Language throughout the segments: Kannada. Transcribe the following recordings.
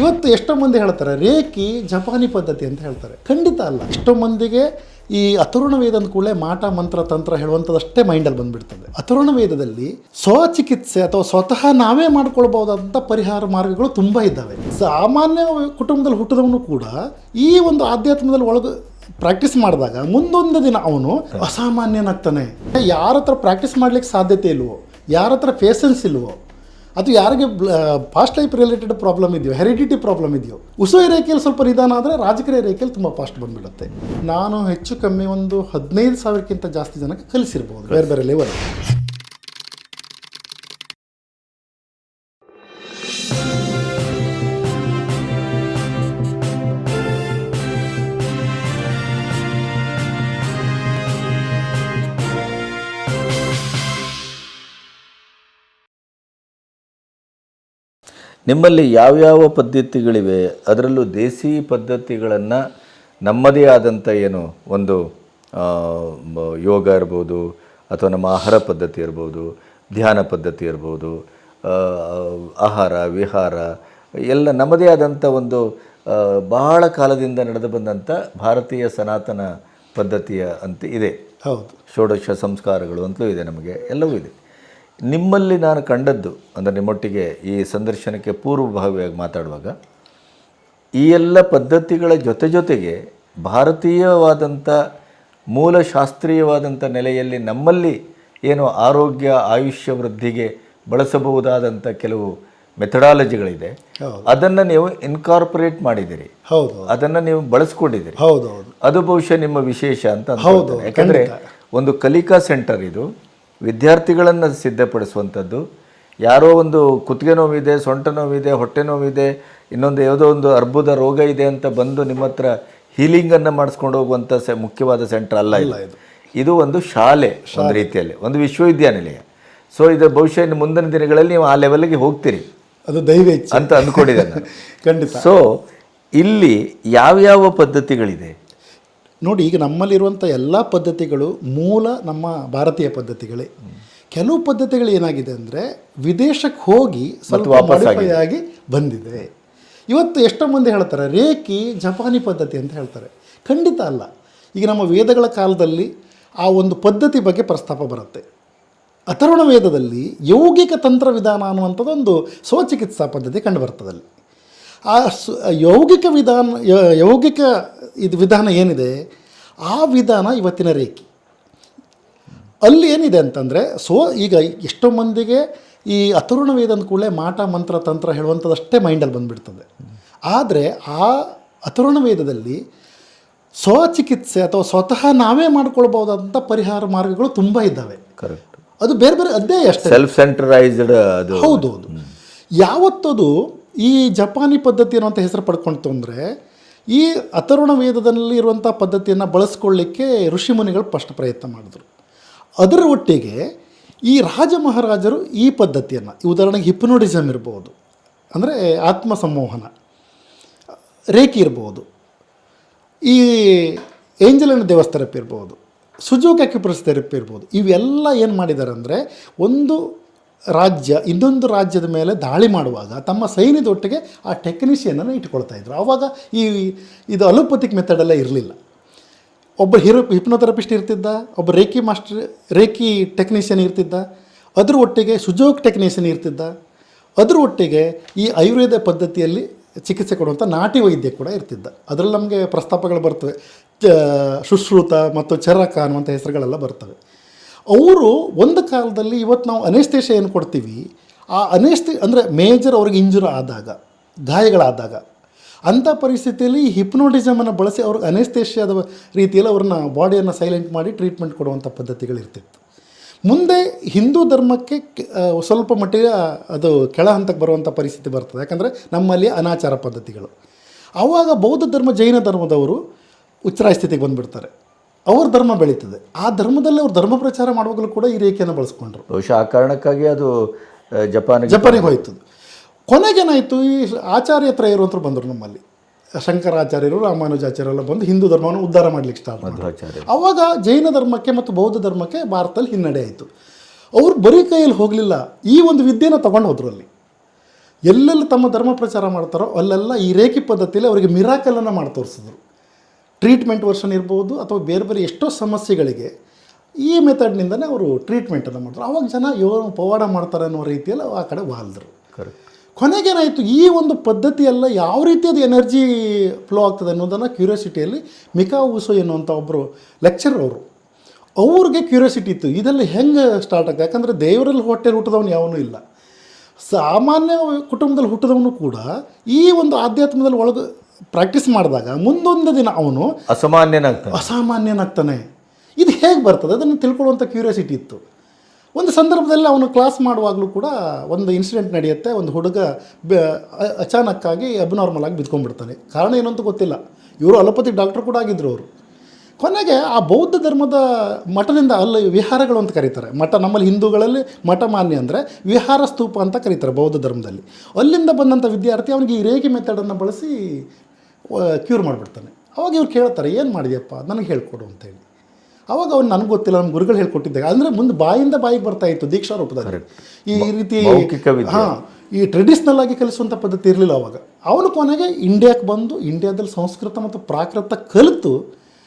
ಇವತ್ತು ಎಷ್ಟೋ ಮಂದಿ ಹೇಳ್ತಾರೆ, ರೇಖಿ ಜಪಾನಿ ಪದ್ಧತಿ ಅಂತ ಹೇಳ್ತಾರೆ. ಖಂಡಿತ ಅಲ್ಲ. ಎಷ್ಟೋ ಮಂದಿಗೆ ಈ ಅಥರುಣ ವೇದ ಕೂಡಲೇ ಮಾಟ, ಮಂತ್ರ, ತಂತ್ರ ಹೇಳುವಂಥದ್ದಷ್ಟೇ ಮೈಂಡಲ್ಲಿ ಬಂದ್ಬಿಡ್ತದೆ. ಅಥರುಣ ವೇದದಲ್ಲಿ ಸ್ವಚಿಕಿತ್ಸೆ ಅಥವಾ ಸ್ವತಃ ನಾವೇ ಮಾಡ್ಕೊಳ್ಬಹುದಾದಂಥ ಪರಿಹಾರ ಮಾರ್ಗಗಳು ತುಂಬ ಇದ್ದಾವೆ. ಸಾಮಾನ್ಯ ಕುಟುಂಬದಲ್ಲಿ ಹುಟ್ಟಿದವನು ಕೂಡ ಈ ಒಂದು ಆಧ್ಯಾತ್ಮದಲ್ಲಿ ಒಳಗೆ ಪ್ರಾಕ್ಟೀಸ್ ಮಾಡಿದಾಗ ಮುಂದೊಂದು ದಿನ ಅವನು ಅಸಾಮಾನ್ಯನಾಗ್ತಾನೆ. ಯಾರ ಹತ್ರ ಪ್ರಾಕ್ಟೀಸ್ ಮಾಡ್ಲಿಕ್ಕೆ ಸಾಧ್ಯತೆ ಇಲ್ವೋ, ಯಾರ ಹತ್ರ ಪೇಷನ್ಸ್ ಇಲ್ವೋ ಅದು ಯಾರಿಗೆ ಫಾಸ್ಟ್ ಲೈಫ್ ರಿಲೇಟೆಡ್ ಪ್ರಾಬ್ಲಮ್ ಇದೆಯೋ ಹೆರಿಡಿಟಿ ಪ್ರಾಬ್ಲಮ್ ಇದೆಯೋ ಉಸುವೆ ರೇಖೆಯಲ್ಲಿ ಸ್ವಲ್ಪ ನಿಧಾನ ಆದರೆ ರಾಜಕೀಯ ರೇಖೆಯಲ್ಲಿ ತುಂಬ ಫಾಸ್ಟ್ ಬಂದ್ಬಿಡುತ್ತೆ. ನಾನು ಹೆಚ್ಚು ಕಮ್ಮಿ ಒಂದು ಹದಿನೈದು ಸಾವಿರಕ್ಕಿಂತ ಜಾಸ್ತಿ ಜನಕ್ಕೆ ಕಲಿಸಿರ್ಬೋದು, ಬೇರೆ ಬೇರೆ ಲೆವೆಲ್ ನಿಮ್ಮಲ್ಲಿ ಯಾವ್ಯಾವ ಪದ್ಧತಿಗಳಿವೆ? ಅದರಲ್ಲೂ ದೇಸಿ ಪದ್ಧತಿಗಳನ್ನು ನಮ್ಮದೇ ಆದಂಥ ಏನು ಒಂದು ಯೋಗ ಇರ್ಬೋದು ಅಥವಾ ನಮ್ಮ ಆಹಾರ ಪದ್ಧತಿ ಇರ್ಬೋದು ಧ್ಯಾನ ಪದ್ಧತಿ ಇರ್ಬೋದು ಆಹಾರ ವಿಹಾರ ಎಲ್ಲ ನಮ್ಮದೇ ಆದಂಥ ಒಂದು ಬಹಳ ಕಾಲದಿಂದ ನಡೆದು ಬಂದಂಥ ಭಾರತೀಯ ಸನಾತನ ಪದ್ಧತಿಯ ಅಂತ ಇದೆ. ಹೌದು. ಷೋಡಶ ಸಂಸ್ಕಾರಗಳು ಅಂತಲೂ ಇದೆ ನಮಗೆ ಎಲ್ಲವೂ ಇದೆ. ನಿಮ್ಮಲ್ಲಿ ನಾನು ಕಂಡದ್ದು ಅಂದರೆ ನಿಮ್ಮೊಟ್ಟಿಗೆ ಈ ಸಂದರ್ಶನಕ್ಕೆ ಪೂರ್ವಭಾವಿಯಾಗಿ ಮಾತಾಡುವಾಗ ಈ ಎಲ್ಲ ಪದ್ಧತಿಗಳ ಜೊತೆ ಜೊತೆಗೆ ಭಾರತೀಯವಾದಂಥ ಮೂಲ ಶಾಸ್ತ್ರೀಯವಾದಂಥ ನೆಲೆಯಲ್ಲಿ ನಮ್ಮಲ್ಲಿ ಏನು ಆರೋಗ್ಯ ಆಯುಷ್ಯ ವೃದ್ಧಿಗೆ ಬಳಸಬಹುದಾದಂಥ ಕೆಲವು ಮೆಥಡಾಲಜಿಗಳಿದೆ. ಅದನ್ನು ನೀವು ಇನ್ಕಾರ್ಪೊರೇಟ್ ಮಾಡಿದ್ದೀರಿ. ಹೌದು. ಅದನ್ನು ನೀವು ಬಳಸ್ಕೊಂಡಿದ್ದೀರಿ. ಹೌದು ಹೌದು ಅದು ಬಹುಶಃ ನಿಮ್ಮ ವಿಶೇಷ ಅಂತ ಹೌದು ಯಾಕಂದರೆ ಒಂದು ಕಲಿಕಾ ಸೆಂಟರ್ ಇದು. ವಿದ್ಯಾರ್ಥಿಗಳನ್ನು ಸಿದ್ಧಪಡಿಸುವಂಥದ್ದು. ಯಾರೋ ಒಂದು ಕುತ್ತಿಗೆ ನೋವಿದೆ ಸೊಂಟ ನೋವಿದೆ ಹೊಟ್ಟೆ ನೋವಿದೆ ಇನ್ನೊಂದು ಯಾವುದೋ ಒಂದು ಅರ್ಬುದ ರೋಗ ಇದೆ ಅಂತ ಬಂದು ನಿಮ್ಮ ಹತ್ರ ಹೀಲಿಂಗನ್ನು ಮಾಡಿಸ್ಕೊಂಡು ಹೋಗುವಂಥ ಸೆ ಮುಖ್ಯವಾದ ಸೆಂಟರ್ ಅಲ್ಲ ಇದು. ಇದು. ಒಂದು ಶಾಲೆ ಒಂದು ರೀತಿಯಲ್ಲಿ ಒಂದು ವಿಶ್ವವಿದ್ಯಾನಿಲಯ. ಸೊ ಇದು ಬಹುಶಃ ಇನ್ನು ಮುಂದಿನ ದಿನಗಳಲ್ಲಿ ನೀವು ಆ ಲೆವೆಲ್ಗೆ ಹೋಗ್ತೀರಿ. ಅದು ದೈವ ಅಂತ ಅಂದ್ಕೊಂಡಿದ್ದೇನೆ. ಖಂಡಿತ. ಸೊ ಇಲ್ಲಿ ಯಾವ್ಯಾವ ಪದ್ಧತಿಗಳಿದೆ? ನೋಡಿ ಈಗ ನಮ್ಮಲ್ಲಿರುವಂಥ ಎಲ್ಲ ಪದ್ಧತಿಗಳು ಮೂಲ ನಮ್ಮ ಭಾರತೀಯ ಪದ್ಧತಿಗಳೇ. ಕೆಲವು ಪದ್ಧತಿಗಳು ಏನಾಗಿದೆ ಅಂದರೆ ವಿದೇಶಕ್ಕೆ ಹೋಗಿ ಸ್ವಲ್ಪ ಆಗಿ ಬಂದಿದೆ. ಇವತ್ತು ಎಷ್ಟೋ ಮಂದಿ ಹೇಳ್ತಾರೆ ರೇಖಿ ಜಪಾನಿ ಪದ್ಧತಿ ಅಂತ ಹೇಳ್ತಾರೆ. ಖಂಡಿತ ಅಲ್ಲ. ಈಗ ನಮ್ಮ ವೇದಗಳ ಕಾಲದಲ್ಲಿ ಆ ಒಂದು ಪದ್ಧತಿ ಬಗ್ಗೆ ಪ್ರಸ್ತಾಪ ಬರುತ್ತೆ. ಅಥರ್ವಣ ವೇದದಲ್ಲಿ ಯೌಗಿಕ ತಂತ್ರ ವಿಧಾನ ಅನ್ನುವಂಥದ್ದು ಒಂದು ಸ್ವಚಿಕಿತ್ಸಾ ಪದ್ಧತಿ ಕಂಡು ಬರ್ತದಲ್ಲಿ. ಆ ಸು ಯೌಗಿಕ ವಿಧಾನ ಯೌಗಿಕ ಇದು ವಿಧಾನ ಏನಿದೆ? ಆ ವಿಧಾನ ಇವತ್ತಿನ ರೇಖಿ. ಅಲ್ಲಿ ಏನಿದೆ ಅಂತಂದರೆ ಸೊ ಈಗ ಎಷ್ಟೋ ಮಂದಿಗೆ ಈ ಅತರುಣ ವೇದ ಕೂಡಲೇ ಮಾಟ ಮಂತ್ರ ತಂತ್ರ ಹೇಳುವಂಥದ್ದಷ್ಟೇ ಮೈಂಡಲ್ಲಿ ಬಂದುಬಿಡ್ತದೆ. ಆದರೆ ಆ ಅತರುಣ ವೇದದಲ್ಲಿ ಸ್ವಚಿಕಿತ್ಸೆ ಅಥವಾ ಸ್ವತಃ ನಾವೇ ಮಾಡ್ಕೊಳ್ಬಹುದಾದಂಥ ಪರಿಹಾರ ಮಾರ್ಗಗಳು ತುಂಬ ಇದ್ದಾವೆ. ಕರೆಕ್ಟ್ ಅದು ಬೇರೆ ಬೇರೆ ಅದೇ ಅಷ್ಟೇ. ಸೆಲ್ಫ್ ಸೆಂಟ್ರಲೈಸ್ಡ್ ಅದು. ಹೌದು ಹೌದು ಯಾವತ್ತದು ಈ ಜಪಾನಿ ಪದ್ಧತಿ ಅನ್ನುವಂಥ ಹೆಸರು ಪಡ್ಕೊಳ್ತು ಅಂದರೆ ಈ ಅಥರ್ವಣ ವೇದದಲ್ಲಿ ಇರುವಂಥ ಪದ್ಧತಿಯನ್ನು ಬಳಸ್ಕೊಳ್ಳಿಕ್ಕೆ ಋಷಿಮುನಿಗಳು ಫಸ್ಟ್ ಪ್ರಯತ್ನ ಮಾಡಿದ್ರು. ಅದರ ಒಟ್ಟಿಗೆ ಈ ರಾಜ ಮಹಾರಾಜರು ಈ ಪದ್ಧತಿಯನ್ನು ಉದಾಹರಣೆಗೆ ಹಿಪ್ನೋಡಿಸಮ್ ಇರ್ಬೋದು, ಅಂದರೆ ಆತ್ಮ ಸಂಮೋಹನ, ರೇಖಿ ಇರ್ಬೋದು, ಈ ಏಂಜಲ್ ಅಂಡ್ ದೇವಸ್ ಇರ್ಬೋದು ಸುಜೋಕ್ ಅಕ್ಯುಪ್ರೆಸ್ ಥೆರಪಿ ಇರ್ಬೋದು, ಇವೆಲ್ಲ ಏನು ಮಾಡಿದ್ದಾರೆ ಅಂದರೆ ಒಂದು ರಾಜ್ಯ, ಇನ್ನೊಂದು ರಾಜ್ಯದ ಮೇಲೆ ದಾಳಿ ಮಾಡುವಾಗ ತಮ್ಮ ಸೈನ್ಯದೊಟ್ಟಿಗೆ ಆ ಟೆಕ್ನಿಷಿಯನನ್ನು ಇಟ್ಕೊಳ್ತಾ ಇದ್ರು. ಆವಾಗ ಈ ಇದು ಅಲೋಪತಿಕ್ ಮೆಥಡೆಲ್ಲ ಇರಲಿಲ್ಲ. ಒಬ್ಬ ಹಿರೋ ಹಿಪ್ನೋಥೆರಪಿಸ್ಟ್ ಇರ್ತಿದ್ದ, ಒಬ್ಬ ರೇಖಿ ಮಾಸ್ಟರ್, ರೇಖಿ ಟೆಕ್ನಿಷಿಯನ್ ಇರ್ತಿದ್ದ, ಅದರ ಒಟ್ಟಿಗೆ ಸುಜೋಕ್ ಟೆಕ್ನಿಷಿಯನ್ ಇರ್ತಿದ್ದ, ಅದರ ಒಟ್ಟಿಗೆ ಈ ಆಯುರ್ವೇದ ಪದ್ಧತಿಯಲ್ಲಿ ಚಿಕಿತ್ಸೆ ಕೊಡುವಂಥ ನಾಟಿ ವೈದ್ಯ ಕೂಡ ಇರ್ತಿದ್ದ. ಅದರಲ್ಲಿ ನಮಗೆ ಪ್ರಸ್ತಾಪಗಳು ಬರ್ತವೆ. ಚ ಸುಶ್ರುತ ಮತ್ತು ಚರಕ ಅನ್ನುವಂಥ ಹೆಸರುಗಳೆಲ್ಲ ಬರ್ತವೆ. ಅವರು ಒಂದು ಕಾಲದಲ್ಲಿ ಇವತ್ತು ನಾವು ಅನೇಸ್ತೇಶ ಏನು ಕೊಡ್ತೀವಿ. ಆ ಅನೇಸ್ತಿ ಅಂದರೆ ಮೇಜರ್ ಅವ್ರಿಗೆ ಇಂಜುರ್ ಆದಾಗ, ಗಾಯಗಳಾದಾಗ. ಅಂಥ ಪರಿಸ್ಥಿತಿಯಲ್ಲಿ ಹಿಪ್ನೋಟಿಸಮನ್ನು ಬಳಸಿ ಅವ್ರಿಗೆ ಅನೇಸ್ತೇಷಿಯಾದ ರೀತಿಯಲ್ಲಿ ಅವ್ರನ್ನ ಬಾಡಿಯನ್ನು ಸೈಲೆಂಟ್ ಮಾಡಿ ಟ್ರೀಟ್ಮೆಂಟ್ ಕೊಡುವಂಥ ಪದ್ಧತಿಗಳಿರ್ತಿತ್ತು. ಮುಂದೆ ಹಿಂದೂ ಧರ್ಮಕ್ಕೆ ಸ್ವಲ್ಪ ಮಟ್ಟಿಗೆ ಅದು ಕೆಳ ಹಂತಕ್ಕೆ ಬರುವಂಥ ಪರಿಸ್ಥಿತಿ ಬರ್ತದೆ. ಯಾಕಂದರೆ ನಮ್ಮಲ್ಲಿ ಅನಾಚಾರ ಪದ್ಧತಿಗಳು. ಆವಾಗ ಬೌದ್ಧ ಧರ್ಮ ಜೈನ ಧರ್ಮದವರು ಉಚ್ಚರಾಯ ಸ್ಥಿತಿಗೆ ಬಂದುಬಿಡ್ತಾರೆ. ಅವ್ರ ಧರ್ಮ ಬೆಳೀತದೆ. ಆ ಧರ್ಮದಲ್ಲಿ ಅವ್ರು ಧರ್ಮ ಪ್ರಚಾರ ಮಾಡುವಾಗಲೂ ಕೂಡ ಈ ರೇಖೆಯನ್ನು ಬಳಸ್ಕೊಂಡ್ರು. ಬಹುಶಃ ಆ ಕಾರಣಕ್ಕಾಗಿ ಅದು ಜಪಾನ್ ಜಪಾನಿಗೆ ಜಪಾನಿಗೆ ಹೋಯ್ತು ಕೊನೆಗೇನಾಯಿತು ಈ ಆಚಾರ್ಯ ಹತ್ರ ಇರುವಂತರು ಬಂದರು ನಮ್ಮಲ್ಲಿ. ಶಂಕರಾಚಾರ್ಯರು ರಾಮಾನುಜಾಚಾರ್ಯರೆಲ್ಲ ಬಂದು ಹಿಂದೂ ಧರ್ಮವನ್ನು ಉದ್ಧಾರ ಮಾಡಲಿಕ್ಕೆ ಸ್ಟಾರ್ಟ್ ಮಾಡಿದ್ರು. ಅವಾಗ ಜೈನ ಧರ್ಮಕ್ಕೆ ಮತ್ತು ಬೌದ್ಧ ಧರ್ಮಕ್ಕೆ ಭಾರತದಲ್ಲಿ ಹಿನ್ನಡೆ ಆಯಿತು. ಅವರು ಬರೀ ಕೈಯಲ್ಲಿ ಹೋಗಲಿಲ್ಲ ಈ ಒಂದು ವಿದ್ಯೆನ ತಗೊಂಡು ಹೋದ್ರು ಅಲ್ಲಿ. ಎಲ್ಲೆಲ್ಲಿ ತಮ್ಮ ಧರ್ಮ ಪ್ರಚಾರ ಮಾಡ್ತಾರೋ ಅಲ್ಲೆಲ್ಲ ಈ ರೇಖಿ ಪದ್ಧತಿಯಲ್ಲಿ ಅವರಿಗೆ ಮಿರಾಕಲನ್ನು ಮಾಡಿ ತೋರಿಸಿದ್ರು ಟ್ರೀಟ್ಮೆಂಟ್ ವರ್ಷನ್ ಇರ್ಬೋದು ಅಥವಾ ಬೇರೆ ಬೇರೆ ಎಷ್ಟೋ ಸಮಸ್ಯೆಗಳಿಗೆ ಈ ಮೆಥಡ್ನಿಂದನೇ ಅವರು ಟ್ರೀಟ್ಮೆಂಟನ್ನು ಮಾಡಿದ್ರು ಅವಾಗ ಜನ ಇವರು ಪವಾಡ ಮಾಡ್ತಾರೆ ಅನ್ನೋ ರೀತಿಯಲ್ಲಿ ಆ ಕಡೆ ವಾಲ್ದರು. ಕೊನೆಗೇನಾಯಿತು ಈ ಒಂದು ಪದ್ಧತಿಯೆಲ್ಲ ಯಾವ ರೀತಿ ಅದು ಎನರ್ಜಿ ಫ್ಲೋ ಆಗ್ತದೆ ಅನ್ನೋದನ್ನು ಕ್ಯೂರಿಯಾಸಿಟಿಯಲ್ಲಿ ಮಿಕಾ ಉಸೋ ಎನ್ನುವಂಥ ಒಬ್ಬರು ಲೆಕ್ಚರ್ ಅವರು. ಅವ್ರಿಗೆ ಕ್ಯೂರಿಯಾಸಿಟಿ ಇತ್ತು ಇದೆಲ್ಲ ಹೆಂಗೆ ಸ್ಟಾರ್ಟ್ ಆಗ್ತದೆ? ಯಾಕಂದರೆ ದೇವರಲ್ಲಿ ಹೊಟ್ಟೆಲಿ ಹುಟ್ಟಿದವನು ಯಾವನೂ ಇಲ್ಲ. ಸಾಮಾನ್ಯ ಕುಟುಂಬದಲ್ಲಿ ಹುಟ್ಟಿದವನು ಕೂಡ ಈ ಒಂದು ಆಧ್ಯಾತ್ಮದಲ್ಲಿ ಒಳಗೆ ಪ್ರಾಕ್ಟೀಸ್ ಮಾಡಿದಾಗ ಮುಂದೊಂದು ದಿನ ಅವನು ಅಸಾಮಾನ್ಯನಾಗ್ತಾನೆ. ಅಸಾಮಾನ್ಯನಾಗ್ತಾನೆ. ಇದು ಹೇಗೆ ಬರ್ತದೆ? ಅದನ್ನು ತಿಳ್ಕೊಳ್ಳುವಂಥ ಕ್ಯೂರಿಯಾಸಿಟಿ ಇತ್ತು. ಒಂದು ಸಂದರ್ಭದಲ್ಲಿ ಅವನು ಕ್ಲಾಸ್ ಮಾಡುವಾಗಲೂ ಕೂಡ ಒಂದು ಇನ್ಸಿಡೆಂಟ್ ನಡೆಯುತ್ತೆ. ಒಂದು ಹುಡುಗ ಬೆ ಅಚಾನಕ್ಕಾಗಿ ಅಬ್ನಾರ್ಮಲ್ ಆಗಿ ಬಿದ್ಕೊಂಡ್ಬಿಡ್ತಾನೆ. ಕಾರಣ ಏನು ಅಂತ ಗೊತ್ತಿಲ್ಲ. ಇವರು ಅಲೋಪತಿ ಡಾಕ್ಟರ್ ಕೂಡ ಆಗಿದ್ದರು ಅವರು. ಕೊನೆಗೆ ಆ ಬೌದ್ಧ ಧರ್ಮದ ಮಠದಿಂದ ಅಲ್ಲಿ ವಿಹಾರಗಳು ಅಂತ ಕರೀತಾರೆ. ಮಠ ನಮ್ಮಲ್ಲಿ ಹಿಂದೂಗಳಲ್ಲಿ ಮಠ ಮಾನ್ಯ ಅಂದರೆ ವಿಹಾರ ಸ್ತೂಪ ಅಂತ ಕರೀತಾರೆ ಬೌದ್ಧ ಧರ್ಮದಲ್ಲಿ. ಅಲ್ಲಿಂದ ಬಂದಂಥ ವಿದ್ಯಾರ್ಥಿ ಅವನಿಗೆ ಈ ರೇಖೆ ಮೆಥಡನ್ನು ಬಳಸಿ ಕ್ಯೂರ್ ಮಾಡಿಬಿಡ್ತಾನೆ. ಅವಾಗ ಇವ್ರು ಕೇಳ್ತಾರೆ ಏನು ಮಾಡಿದ್ಯಪ್ಪ? ನನಗೆ ಹೇಳ್ಕೊಡು ಅಂತೇಳಿ. ಅವಾಗ ಅವ್ನು ನನಗೆ ಗೊತ್ತಿಲ್ಲ ನಮ್ಮ ಗುರುಗಳು ಹೇಳ್ಕೊಟ್ಟಿದ್ದಾಗ ಅಂದರೆ ಮುಂದೆ ಬಾಯಿಂದ ಬಾಯಿಗೆ ಬರ್ತಾ ಇತ್ತು ದೀಕ್ಷಾ ರೂಪದಲ್ಲಿ ಈ ರೀತಿ. ಹಾಂ ಈ ಟ್ರೆಡಿಷ್ನಲ್ ಆಗಿ ಕಲಿಸುವಂಥ ಪದ್ಧತಿ ಇರಲಿಲ್ಲ ಅವಾಗ. ಅವನು ಕೊನೆಗೆ ಇಂಡಿಯಾಕ್ಕೆ ಬಂದು ಇಂಡಿಯಾದಲ್ಲಿ ಸಂಸ್ಕೃತ ಮತ್ತು ಪ್ರಾಕೃತ ಕಲಿತು